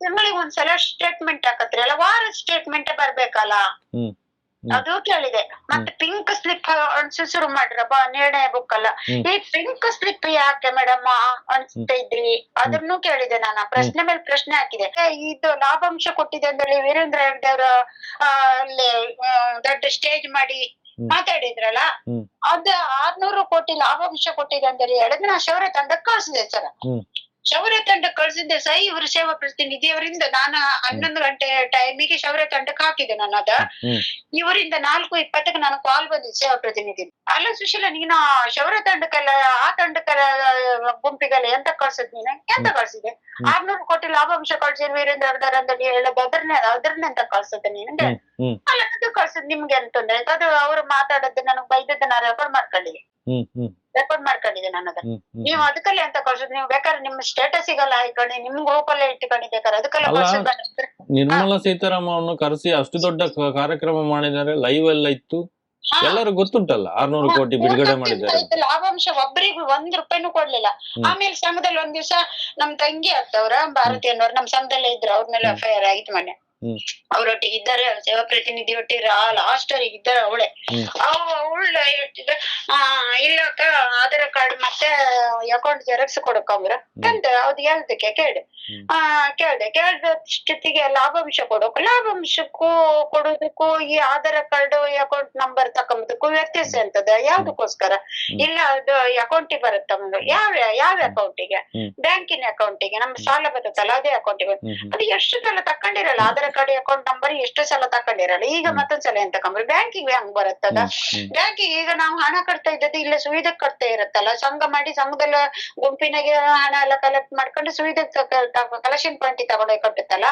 B: ತಿಂಗಳಿಗೆ ಒಂದ್ಸಲ ಸ್ಟೇಟ್ಮೆಂಟ್ ಹಾಕತ್ರಿ ಅಲ್ಲ? ವಾರದ ಸ್ಟೇಟ್ಮೆಂಟ್ ಬರ್ಬೇಕಲ್ಲ. ಅದು ಕೇಳಿದೆ. ಮತ್ತೆ ಪಿಂಕ್ ಸ್ಲಿಪ್ ಅನ್ಸಿ ಶುರು ಮಾಡ್ರ ಬಾ ನಿರ್ಣಯ ಬುಕ್ ಅಲ್ಲ. ಈ ಪಿಂಕ್ ಸ್ಲಿಪ್ ಯಾಕೆ ಮೇಡಮ್ ಅನ್ಸ್ತಾ ಇದ್ರಿ? ಅದನ್ನು ಕೇಳಿದೆ ನಾನು. ಆ ಪ್ರಶ್ನೆ ಮೇಲೆ ಪ್ರಶ್ನೆ ಹಾಕಿದೆ. ಇದು ಲಾಭಾಂಶ ಕೊಟ್ಟಿದೆ ಅಂತ ಹೇಳಿ ವೀರೇಂದ್ರ ಹೆಗ್ಡೆ ಅವರ ದೊಡ್ಡ ಸ್ಟೇಜ್ ಮಾಡಿ ಮಾತಾಡಿದ್ರಲ್ಲ? ಅದ್ ಆರ್ನೂರು ಕೋಟಿ ಲಾಭಾಂಶ ಕೊಟ್ಟಿದೆ ಅಂತ ಹೇಳಿ ಹೇಳಿದ್ರೆ ನಾ ಶೌರ್ಯ ತಂಡಕ್ಕೆ ಕಳ್ಸಿದೆ ಸರ್. ಶೌರ್ಯ ತಂಡ ಕಳ್ಸಿದ್ದೆ. ಸೈ ಇವರು ಸೇವಾ ಪ್ರತಿನಿಧಿಯವರಿಂದ ನಾನು ಹನ್ನೊಂದು ಗಂಟೆ ಟೈಮಿಗೆ ಶೌರ್ಯ ತಂಡಕ್ಕೆ ಹಾಕಿದೆ ನಾನು ಅದ. ಇವರಿಂದ ನಾಲ್ಕು ಇಪ್ಪತ್ತಕ್ಕೆ ನಾನು ಕಾಲ್ ಬಂದಿದೆ ಸೇವಾ ಪ್ರತಿನಿಧಿ ಅಲ್ಲ ಸುಶೀಲ ನೀನು ಶೌರ್ಯ ತಂಡಕ್ಕೆಲ್ಲ ಆ ತಂಡಕ್ಕೆಲ್ಲ ಗುಂಪಿಗೆಲ್ಲ ಎಂತ ಕಳ್ಸಿದ್ ನೀನು? ಎಂತ ಕಳ್ಸಿದೆ. ಆರ್ನೂರು ಕೋಟಿ ಲಾಭಾಂಶ ಕಳ್ಸಿದ್ ವೀರೇಂದ್ರ ಅವ್ರದಾರ ಅಂತ ಹೇಳ ಅದ್ರನ್ನೇ ಅದ್ರನ್ನೇ ಅಂತ ಕಳ್ಸತ್ತೆ ನೀನು? ಅಲ್ಲ ಅದು ಕಳ್ಸದ್ ನಿಮ್ಗೆ ಅಂತಂದ್ರೆ ಅದು ಅವ್ರು ಮಾತಾಡೋದು ನನಗೆ ಬೈದದ್ದು ನಾನು ರೆಕಾರ್ಡ್
A: ಹ್ಮ್
B: ರೆಕಾರ್ಡ್ ಮಾಡ್ಕೊಂಡಿದ್ದೆ ನಾನು ಅದನ್ನ ನೀವು ಅದಕ್ಕಲ್ಲಿ ಅಂತ ಕಳ್ಸೋದು. ನೀವು ಬೇಕಾದ್ರೆ ನಿಮ್ ಸ್ಟೇಟಸ್ ಸಿಗಲ್ಲ ಹಾಕೊಂಡು ನಿಮ್ ಗ್ರೂಪ್ ಅಲ್ಲೇ ಇಟ್ಕೊಂಡಿದ್ದೆ ಬೇಕಾದ್ರೆ. ಅದಕ್ಕೆಲ್ಲ
A: ನಿರ್ಮಲಾ ಸೀತಾರಾಮನ್ ಕರೆಸಿ ಅಷ್ಟು ದೊಡ್ಡ ಕಾರ್ಯಕ್ರಮ ಮಾಡಿದ್ದಾರೆ. ಲೈವ್ ಎಲ್ಲ ಇತ್ತು. ಎಲ್ಲರೂ ಗೊತ್ತುಂಟಲ್ಲ ಆರ್ನೂರು ಕೋಟಿ ಬಿಡುಗಡೆ ಮಾಡಿದ್ದಾರೆ
B: ಲಾಭಾಂಶ ಒಬ್ಬರಿಗೂ ಒಂದ್ ರೂಪಾಯಿನೂ ಕೊಡ್ಲಿಲ್ಲ. ಆಮೇಲೆ ಸಂಘದಲ್ಲಿ ಒಂದ್ ದಿವಸ ನಮ್ ತಂಗಿ ಆಗ್ತವ್ರ ಭಾರತೀಯನವ್ರು ನಮ್ ಸಂಘದಲ್ಲೇ ಇದ್ರು. ಅವ್ರ ಮೇಲೆ ಎಫ್ ಐ ಆರ್ ಆಗಿತ್ತು ಮೊನ್ನೆ. ಅವ್ರೊಟ್ಟಿಗೆ ಇದ್ದಾರೆ ಸೇವಾ ಪ್ರತಿನಿಧಿ ಒಟ್ಟಿಗೆ ಲಾಸ್ಟ್ ಅವ್ರಿಗೆ ಇದ್ದಾರೆ ಅವಳೆ.
A: ಅವ
B: ಅವಳು ಹೇಳ್ತಿದ್ದೆ ಆ ಇಲ್ಲಕ್ಕ ಆಧಾರ್ ಕಾರ್ಡ್ ಮತ್ತೆ ಅಕೌಂಟ್ ಜೆರಾಕ್ಸ್ ಕೊಡಕ್ಕಂದ್ರ ಕಂತ ಅವ್ದು ಹೇಳ್ದಕ್ಕೆ
A: ಕೇಳಿ.
B: ಆ ಕೇಳ್ದೆ ಕೇಳ್ದಷ್ಟೊತ್ತಿಗೆ ಲಾಭಾಂಶ ಕೊಡೋಕು ಲಾಭಾಂಶಕ್ಕೂ ಕೊಡೋದಕ್ಕೂ ಈ ಆಧಾರ್ ಕಾರ್ಡ್ ಅಕೌಂಟ್ ನಂಬರ್ ತಕೊಂಬದಕ್ಕೂ ವ್ಯತ್ಯಾಸ ಎಂತದ? ಯಾವ್ದಕ್ಕೋಸ್ಕರ? ಇಲ್ಲ ಅದು ಅಕೌಂಟಿಗೆ ಬರುತ್ತ ಯಾವ ಯಾವ ಅಕೌಂಟಿಗೆ ಬ್ಯಾಂಕಿನ ಅಕೌಂಟಿಗೆ ನಮ್ಮ ಸಾಲ ಬರುತ್ತಲ್ಲ ಅದೇ ಅಕೌಂಟಿಗೆ ಅದು ಎಷ್ಟು ಸಲ ತಕೊಂಡಿರಲ್ಲ ಆಧಾರ್ ಕಾರ್ಡ್ ಅಕೌಂಟ್ ನಂಬರ್ ಎಷ್ಟು ಸಲ ತಕೊಂಡಿರಲ್ಲ. ಈಗ
A: ಮತ್ತೊಂದ್
B: ಸಲ ಏನ್ ತಕೊಂಡ್ರಿ ಬ್ಯಾಂಕಿಗೆ ಹಂಗ್ ಬರುತ್ತದ? ಬ್ಯಾಂಕಿಗೆ ಈಗ ನಾವು ಹಣ ಕಟ್ತಾ ಇದ್ದದ್ದು ಇಲ್ಲ ಸುವಿಧಕ್ ಕಟ್ತಾ ಇರುತ್ತಲ್ಲ. ಸಂಘ ಮಾಡಿ ಸಂಘದಲ್ಲ ಗುಂಪಿನಾಗೆ ಹಣ ಎಲ್ಲ ಕಲೆಕ್ಟ್ ಮಾಡ್ಕೊಂಡು ಸುವಿಧ ಕಲೆಕ್ಷನ್ ಪಾಯಿಂಟ್ ತಗೊಂಡೋಗಿ ಕಟ್ಟುತ್ತಲ್ಲ?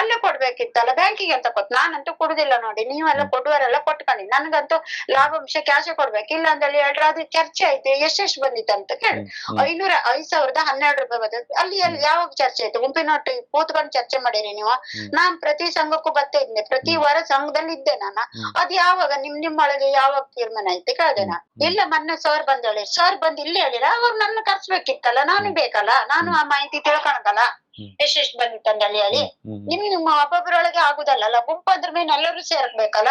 B: ಅಲ್ಲೇ ಕೊಡ್ಬೇಕಿತ್ತಲ್ಲ. ಬ್ಯಾಂಕಿಗೆ ಅಂತ ಕೊಟ್ಟು ನಾನಂತೂ ಕೊಡುದಿಲ್ಲ ನೋಡಿ. ನೀವೆಲ್ಲ ಕೊಡುವರೆಲ್ಲ ಕೊಟ್ಕೊಂಡಿ. ನನ್ಗಂತೂ ಲಾಭಾಂಶ ಕ್ಯಾಶ್ ಕೊಡ್ಬೇಕು. ಇಲ್ಲ ಅಂದಲ್ಲಿ ಹೇಳ್ರ ಅದು ಚರ್ಚೆ ಆಯ್ತು. ಎಷ್ಟೆಷ್ಟು ಬಂದಿತ್ತು ಅಂತ ಕೇಳಿ. ಐನೂರ ಐದ್ ಸಾವಿರದ ಹನ್ನೆರಡು ರೂಪಾಯಿ ಬರ್ತದೆ ಅಲ್ಲಿ ಯಾವಾಗ ಚರ್ಚೆ ಆಯ್ತು? ಗುಂಪಿನೊಟ್ಟು ಕೂತ್ಕೊಂಡು ಚರ್ಚೆ ಮಾಡಿರಿ ನೀವು. ನಾನ್ ಪ್ರತಿ ಸಂಘಕ್ಕೂ ಬರ್ತಾ ಇದ್ದೆ. ಪ್ರತಿ ವಾರ ಸಂಘದಲ್ಲಿ ಇದ್ದೆ ನಾನು. ಅದ್ ಯಾವಾಗ? ನಿಮ್ ನಿಮ್ಮೊಳಗೆ ಯಾವಾಗ ತೀರ್ಮಾನ ಆಯ್ತು? ಕೇಳ್ದೆ ನಾ ಇಲ್ಲ ಮೊನ್ನೆ ಸರ್ ಬಂದ್ ಹೇಳಿ ಸರ್ ಬಂದ್ ಇಲ್ಲಿ ಹೇಳಿರ ಅವ್ರು ನನ್ನ ಕರ್ಸ್ಬೇಕಿತ್ತಲ್ಲ. ನಾನು ಬೇಕಲ್ಲ? ನಾನು ಆ ಮಾಹಿತಿ ತಿಳ್ಕೊಳಕಲ್ಲ
A: ಹ್ಮ್.
B: ಎಷ್ಟೆಷ್ಟು ಬಂದಿತ್ತಂದಲ್ಲಿ ಹೇಳಿ?
A: ಹ್ಮ್. ಹ್ಮ್.
B: ನಿಮ್ ನಿಮ್ಮ ಒಬ್ಬೊಬ್ಬರೊಳಗೆ ಆಗುದಲ್ಲ ಗುಂಪಾದ್ರ ಅದ್ರ ಮೇಲೆ ಎಲ್ಲರೂ ಸೇರ್ಬೇಕಲ್ಲ?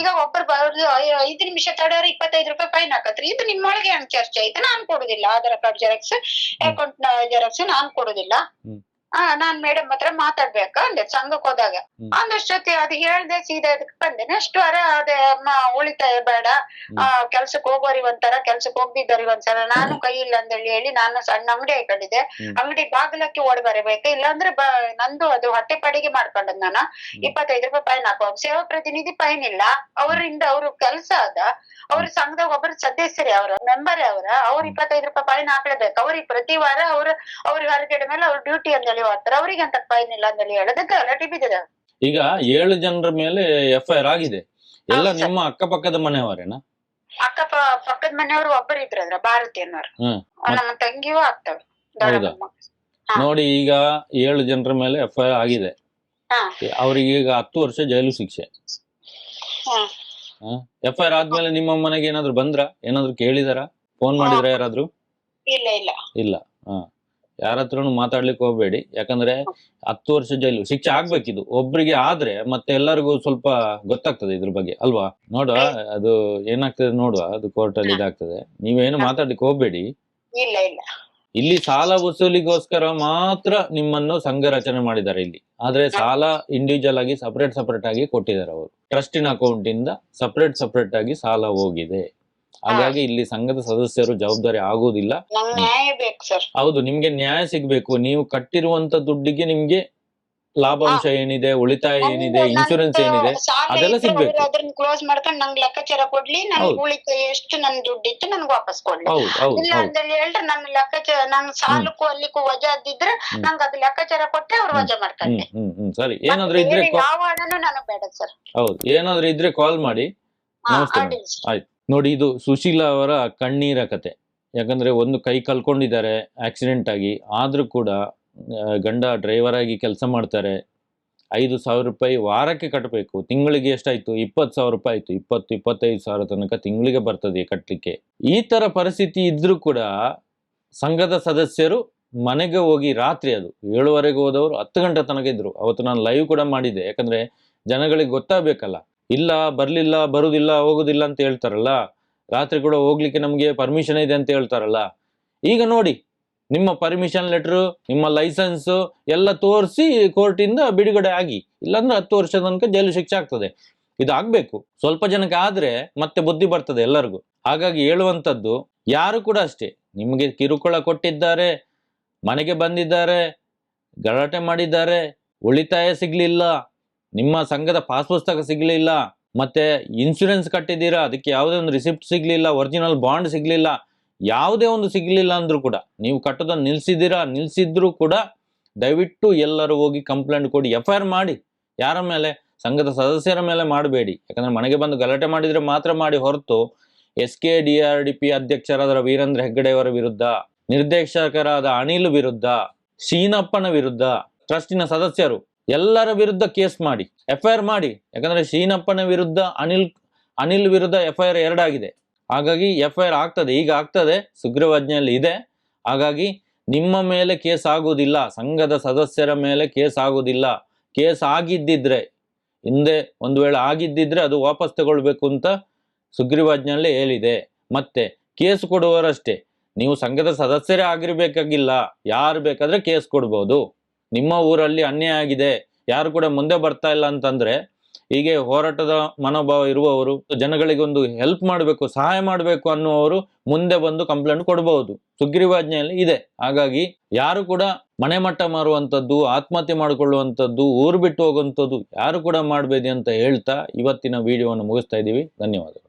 B: ಈಗ ಒಬ್ಬರು ಬರೋದು ಐದು ನಿಮಿಷ ತಡೆಯವ್ರ ಇಪ್ಪತ್ತೈದು ರೂಪಾಯಿ ಫೈನ್ ಹಾಕತ್ರಿ. ಇದು ನಿಮ್ಮೊಳಗೆ ಹಂಗ್ ಚರ್ಚೆ ಐತೆ ನಾನ್ ಕೊಡುದಿಲ್ಲ. Aadhaar card xerox account xerox ನಾನ್ ಕೊಡುದಿಲ್ಲ. ಆ ನಾನ್ ಮೇಡಮ್ ಹತ್ರ ಮಾತಾಡ್ಬೇಕ ಅಂದೆ ಸಂಘಕ್ಕೆ ಹೋದಾಗ. ಅಂದಷ್ಟೊತ್ತಿ ಅದು ಹೇಳ್ದೆ ಸೀದಾ ಇದಕ್ ಬಂದೆ. ನೆಕ್ಸ್ಟ್ ವಾರ ಅದೇ ಅಮ್ಮ ಉಳಿತಾಯ ಬೇಡ. ಆ ಕೆಲ್ಸಕ್ಕೆ ಹೋಗೋರಿ ಒಂಥರ ಕೆಲ್ಸಕ್ಕೆ ಹೋಗ್ದಿದ್ದವ್ರಿ ಒಂದ್ಸಲ ನಾನು ಕೈ ಇಲ್ಲ ಅಂತ ಹೇಳಿ ನಾನು ಸಣ್ಣ ಅಂಗಡಿ ಹಾಕೊಂಡಿದ್ದೆ. ಅಂಗಡಿ ಬಾಗಿಲಕ್ಕೆ ಓಡ್ ಬರಬೇಕು. ಇಲ್ಲಾಂದ್ರೆ ನಂದು ಅದು ಹೊಟ್ಟೆ ಪಡಿಗೆ ಮಾಡ್ಕೊಂಡದ್ ನಾನು. ಇಪ್ಪತ್ತೈದು ರೂಪಾಯಿ ಪೈನ್ ಹಾಕುವ ಸೇವಾ ಪ್ರತಿನಿಧಿ ಪೈನ್ ಇಲ್ಲ. ಅವರಿಂದ ಅವ್ರ ಕೆಲ್ಸ ಅದ ಅವ್ರ ಸಂಘದಾಗ ಒಬ್ಬರು ಸದಸ್ಯರೇ ಅವ್ರ ಮೆಂಬರೇ ಅವ್ರ. ಅವ್ರ ಇಪ್ಪತ್ತೈದು ರೂಪಾಯಿ ಪೈನ್ ಹಾಕ್ಲೇಬೇಕು. ಅವ್ರಿಗೆ ಪ್ರತಿ ವಾರ ಅವ್ರ ಅವ್ರಿಗೆ ಹೊರಗಡೆ ಮೇಲೆ ಅವ್ರ ಡ್ಯೂಟಿ ಅಂದೇಳಿ. ಹೋಗ್ತಾರೆ ಅವ್ರಿಗೆ ಅಂತ ಅಂದೇಳಿ ಹೇಳೋದಕ್ಕೆ ಬಿದ್ದಿದೆ
A: ಈಗ ಏಳು ಜನರ ಮೇಲೆ ಎಫ್ ಐ ಆರ್ ಆಗಿದೆ. ಎಲ್ಲ
B: ಹೌದು.
A: ನಿಮ್ಮ ಅಕ್ಕಪಕ್ಕದ ಮನೆಯವರೇನಾ?
B: ಅಕ್ಕ ಪಕ್ಕದ ಮನೆಯವರು ಒಬ್ಬರು ಇದ್ರು ಅದ್ರ
A: ಹ್ಮ್.
B: ನಮ್ಮ ತಂಗಿಯೂ ಆಗ್ತವೆ? ಹಾ.
A: ನೋಡಿ ಈಗ ಏಳು ಜನರ ಮೇಲೆ ಎಫ್ ಐ ಆರ್ ಆಗಿದೆ.
B: ಹಾ.
A: ಅವರಿಗೆ ಈಗ ಹತ್ತು ವರ್ಷ ಜೈಲು ಶಿಕ್ಷೆ.
B: ಹ್ಮ್
A: ಎಫ್ ಐ ಆರ್ ಆದ್ಮೇಲೆ ನಿಮ್ಮ ಮನೆಗೆ ಏನಾದ್ರು ಬಂದ್ರ? ಏನಾದ್ರು ಕೇಳಿದಾರ? ಫೋನ್ ಮಾಡಿದ್ರ ಯಾರಾದ್ರೂ?
B: ಇಲ್ಲ ಇಲ್ಲ.
A: ಇಲ್ಲ. ಹಾ. ಯಾರ ಹತ್ರನು ಮಾತಾಡ್ಲಿಕ್ಕೆ ಹೋಗ್ಬೇಡಿ. ಯಾಕಂದ್ರೆ ಹತ್ತು ವರ್ಷ ಜೈಲು ಶಿಕ್ಷೆ ಆಗ್ಬೇಕಿದು. ಒಬ್ರಿಗೆ ಆದ್ರೆ ಮತ್ತೆ ಎಲ್ಲರಿಗೂ ಸ್ವಲ್ಪ ಗೊತ್ತಾಗ್ತದೆ ಇದ್ರ ಬಗ್ಗೆ. ಅಲ್ವಾ? ನೋಡುವ ಅದು ಏನಾಗ್ತದೆ ನೋಡುವ. ಅದು ಕೋರ್ಟ್ ಅಲ್ಲಿ ಇದಾಗ್ತದೆ. ನೀವೇನು ಮಾತಾಡ್ಲಿಕ್ಕೆ ಹೋಗ್ಬೇಡಿ.
B: ಇಲ್ಲ
A: ಸಾಲ ವಸೂಲಿಗೋಸ್ಕರ ಮಾತ್ರ ನಿಮ್ಮನ್ನು ಸಂಘ ರಚನೆ ಮಾಡಿದ್ದಾರೆ ಇಲ್ಲಿ. ಆದ್ರೆ ಸಾಲ ಇಂಡಿವಿಜುವಲ್ ಆಗಿ ಸಪರೇಟ್ ಸಪರೇಟ್ ಆಗಿ ಕೊಟ್ಟಿದ್ದಾರೆ ಅವರು. ಟ್ರಸ್ಟಿನ ಅಕೌಂಟ್ ಇಂದ ಸಪರೇಟ್ ಸಪರೇಟ್ ಆಗಿ ಸಾಲ ಹೋಗಿದೆ. ಹಾಗಾಗಿ ಇಲ್ಲಿ ಸಂಘದ ಸದಸ್ಯರು ಜವಾಬ್ದಾರಿ ಆಗುವುದಿಲ್ಲ
B: ನಂಗ್ ನ್ಯಾಯ ಬೇಕು ಸರ್.
A: ಹೌದು ನಿಮ್ಗೆ ನ್ಯಾಯ ಸಿಗ್ಬೇಕು. ನೀವು ಕಟ್ಟಿರುವಂತ ದುಡ್ಡಿಗೆ ನಿಮ್ಗೆ ಲಾಭಾಂಶ ಏನಿದೆ ಉಳಿತಾಯ ಏನಿದೆ ಇನ್ಶೂರೆನ್ಸ್ ಏನಿದೆ ಅದೆಲ್ಲ ಸಿಗ್ಬೇಕು.
B: ಅದನ್ನ ಕ್ಲೋಸ್ ಮಾಡ್ಕೊಂಡು ನಂಗ್ ಲೆಕ್ಕಾಚಾರ ಕೊಡ್ಲಿ ನನ್
A: ಹೌದು.
B: ಉಳಿತಾಯ ಎಷ್ಟು ನನ್ ದುಡ್ಡಿತ್ತು ನನ್ಗೆ ವಾಪಸ್ ಕೊಡ್ಲಿ.
A: ಹೌದು ಹೌದು
B: ಇಲ್ಲ
A: ಹೌದು.
B: ಅಂತ ಹೇಳ್ರೆ ನನ್ನ ಲೆಕ್ಕಾಚಾರ ನನ್ ಸಾಲಕ್ಕೂ ಅಲ್ಲಿಕ್ಕೂ ವಜಾ ಅದಿದ್ರೆ ನಂಗ್ ಅದು ಲೆಕ್ಕಾಚಾರ ಕೊಟ್ಟೆ ಅವ್ರು ವಜಾ
A: ಹ್ಮ್
B: ಮಾಡ್ಕೊಂಡೆ
A: ಹ್ಮ್ ಹ್ಮ್ ಸರಿ. ಏನಾದ್ರು ಇದ್ರೆ
B: ಬೇರೆ ಯಾವ ಹಣನೂ ನನಗ್ ಬೇಡ ಸರ್.
A: ಹೌದು ಏನಾದ್ರು ಇದ್ರೆ ಕಾಲ್ ಮಾಡಿ. ನಮಸ್ತೆ ಮೇಡಮ್. ಆಯ್ತು. ನೋಡಿ, ಇದು ಸುಶೀಲಾ ಅವರ ಕಣ್ಣೀರ ಕತೆ. ಯಾಕಂದರೆ ಒಂದು ಕೈ ಕಲ್ಕೊಂಡಿದ್ದಾರೆ ಆಕ್ಸಿಡೆಂಟ್ ಆಗಿ. ಆದ್ರೂ ಕೂಡ ಗಂಡ ಡ್ರೈವರ್ ಆಗಿ ಕೆಲಸ ಮಾಡ್ತಾರೆ. ಐದು ಸಾವಿರ ರೂಪಾಯಿ ವಾರಕ್ಕೆ ಕಟ್ಟಬೇಕು ತಿಂಗಳಿಗೆ ಎಷ್ಟಾಯಿತು? ಇಪ್ಪತ್ತು ಸಾವಿರ ರೂಪಾಯಿ ಆಯಿತು. ಇಪ್ಪತ್ತು, ಇಪ್ಪತ್ತೈದು ಸಾವಿರ ತನಕ ತಿಂಗಳಿಗೆ ಬರ್ತದೆ ಕಟ್ಟಲಿಕ್ಕೆ ಈ ಥರ ಪರಿಸ್ಥಿತಿ ಇದ್ದರೂ ಕೂಡ, ಸಂಘದ ಸದಸ್ಯರು ಮನೆಗೆ ಹೋಗಿ ರಾತ್ರಿ ಅದು ಏಳುವರೆಗೆ ಹೋದವರು ಹತ್ತು ಗಂಟೆ ತನಕ ಇದ್ದರು ಅವತ್ತು ನಾನು ಲೈವ್ ಕೂಡ ಮಾಡಿದ್ದೆ. ಯಾಕಂದರೆ ಜನಗಳಿಗೆ ಗೊತ್ತಾಗಬೇಕಲ್ಲ. ಇಲ್ಲ, ಬರಲಿಲ್ಲ, ಬರುದಿಲ್ಲ, ಹೋಗುದಿಲ್ಲ ಅಂತ ಹೇಳ್ತಾರಲ್ಲ? ರಾತ್ರಿ ಕೂಡ ಹೋಗ್ಲಿಕ್ಕೆ ನಮಗೆ ಪರ್ಮಿಷನ್ ಇದೆ ಅಂತ ಹೇಳ್ತಾರಲ್ಲ? ಈಗ ನೋಡಿ, ನಿಮ್ಮ ಪರ್ಮಿಷನ್ ಲೆಟರ್ ನಿಮ್ಮ ಲೈಸೆನ್ಸ್ ಎಲ್ಲ ತೋರಿಸಿ ಕೋರ್ಟಿಂದ ಬಿಡುಗಡೆ ಆಗಿ. ಇಲ್ಲಾಂದ್ರೆ ಹತ್ತು ವರ್ಷ ತನಕ ಜೈಲು ಶಿಕ್ಷೆ ಆಗ್ತದೆ. ಇದು ಆಗ್ಬೇಕು ಸ್ವಲ್ಪ ಜನಕ್ಕೆ ಆದ್ರೆ ಮತ್ತೆ ಬುದ್ಧಿ ಬರ್ತದೆ ಎಲ್ಲರಿಗೂ. ಹಾಗಾಗಿ ಹೇಳುವಂಥದ್ದು, ಯಾರು ಕೂಡ ಅಷ್ಟೇ. ನಿಮಗೆ ಕಿರುಕುಳ ಕೊಟ್ಟಿದ್ದಾರೆ, ಮನೆಗೆ ಬಂದಿದ್ದಾರೆ, ಗಲಾಟೆ ಮಾಡಿದ್ದಾರೆ, ಉಳಿತಾಯ ಸಿಗ್ಲಿಲ್ಲ. ನಿಮ್ಮ ಸಂಘದ ಪಾಸ್ ಪುಸ್ತಕ ಸಿಗ್ಲಿಲ್ಲ, ಮತ್ತೆ ಇನ್ಶೂರೆನ್ಸ್ ಕಟ್ಟಿದ್ದೀರಾ, ಅದಕ್ಕೆ ಯಾವುದೇ ಒಂದು ರಿಸಿಪ್ಟ್ ಸಿಗ್ಲಿಲ್ಲ ಒರಿಜಿನಲ್ ಬಾಂಡ್ ಸಿಗ್ಲಿಲ್ಲ, ಯಾವುದೇ ಒಂದು ಸಿಗ್ಲಿಲ್ಲ ಅಂದ್ರೂ ಕೂಡ, ನೀವು ಕಟ್ಟೋದನ್ನು ನಿಲ್ಸಿದ್ದೀರಾ, ನಿಲ್ಸಿದ್ರೂ ಕೂಡ ದಯವಿಟ್ಟು ಎಲ್ಲರೂ ಹೋಗಿ ಕಂಪ್ಲೇಂಟ್ ಕೊಡಿ ಎಫ್ ಮಾಡಿ, ಯಾರ ಮೇಲೆ? ಸಂಘದ ಸದಸ್ಯರ ಮೇಲೆ ಮಾಡಬೇಡಿ, ಯಾಕಂದ್ರೆ ಮನೆಗೆ ಬಂದು ಗಲಾಟೆ ಮಾಡಿದ್ರೆ ಮಾತ್ರ ಮಾಡಿ ಹೊರತು S K D R D P ಅಧ್ಯಕ್ಷರಾದ ವೀರೇಂದ್ರ ಹೆಗ್ಗಡೆಯವರ ವಿರುದ್ಧ, ನಿರ್ದೇಶಕರಾದ ಅನಿಲ್ ವಿರುದ್ಧ, ಶೀನಪ್ಪನ ವಿರುದ್ಧ ಟ್ರಸ್ಟಿನ ಸದಸ್ಯರು ಎಲ್ಲರ ವಿರುದ್ಧ ಕೇಸ್ ಮಾಡಿ ಎಫ್ ಐ ಆರ್ ಮಾಡಿ. ಯಾಕಂದ್ರೆ ಶೀನಪ್ಪನ ವಿರುದ್ಧ ಅನಿಲ್ ಅನಿಲ್ ವಿರುದ್ಧ ಎಫ್ ಐ ಆರ್ ಎರಡಾಗಿದೆ. ಹಾಗಾಗಿ ಎಫ್ ಐ ಆರ್ ಆಗ್ತದೆ, ಈಗ ಆಗ್ತದೆ, ಸುಗ್ರೀವಾಜ್ಞೆಯಲ್ಲಿ ಇದೆ. ಹಾಗಾಗಿ ನಿಮ್ಮ ಮೇಲೆ ಕೇಸ್ ಆಗುವುದಿಲ್ಲ, ಸಂಘದ ಸದಸ್ಯರ ಮೇಲೆ ಕೇಸ್ ಆಗುವುದಿಲ್ಲ. ಕೇಸ್ ಆಗಿದ್ದಿದ್ರೆ, ಹಿಂದೆ ಒಂದು ವೇಳೆ ಆಗಿದ್ದಿದ್ರೆ ಅದು ವಾಪಸ್ ತಗೊಳ್ಬೇಕು ಅಂತ ಸುಗ್ರೀವಾಜ್ಞೆಯಲ್ಲಿ ಹೇಳಿದೆ. ಮತ್ತೆ ಕೇಸ್ ಕೊಡುವರಷ್ಟೇ ನೀವು ಸಂಘದ ಸದಸ್ಯರೇ ಆಗಿರ್ಬೇಕಾಗಿಲ್ಲ, ಯಾರು ಬೇಕಾದ್ರೆ ಕೇಸ್ ಕೊಡ್ಬೋದು. ನಿಮ್ಮ ಊರಲ್ಲಿ ಅನ್ಯಾಯ ಆಗಿದೆ, ಯಾರು ಕೂಡ ಮುಂದೆ ಬರ್ತಾ ಇಲ್ಲ ಅಂತಂದ್ರೆ ಹೀಗೆ ಹೋರಾಟದ ಮನೋಭಾವ ಇರುವವರು, ಜನಗಳಿಗೆ ಒಂದು ಹೆಲ್ಪ್ ಮಾಡಬೇಕು, ಸಹಾಯ ಮಾಡಬೇಕು ಅನ್ನುವವರು ಮುಂದೆ ಬಂದು ಕಂಪ್ಲೇಂಟ್ ಕೊಡಬಹುದು ಸುಗ್ರೀವಾಜ್ಞೆಯಲ್ಲಿ ಇದೆ. ಹಾಗಾಗಿ ಯಾರು ಕೂಡ ಮನೆ ಮಟ್ಟ ಮಾರುವಂಥದ್ದು, ಆತ್ಮಹತ್ಯೆ ಮಾಡಿಕೊಳ್ಳುವಂಥದ್ದು, ಊರು ಬಿಟ್ಟು ಹೋಗುವಂಥದ್ದು ಯಾರು ಕೂಡ ಮಾಡಬೇಡಿ ಅಂತ ಹೇಳ್ತಾ ಇವತ್ತಿನ ವಿಡಿಯೋವನ್ನು ಮುಗಿಸ್ತಾ ಇದ್ದೀವಿ. ಧನ್ಯವಾದಗಳು.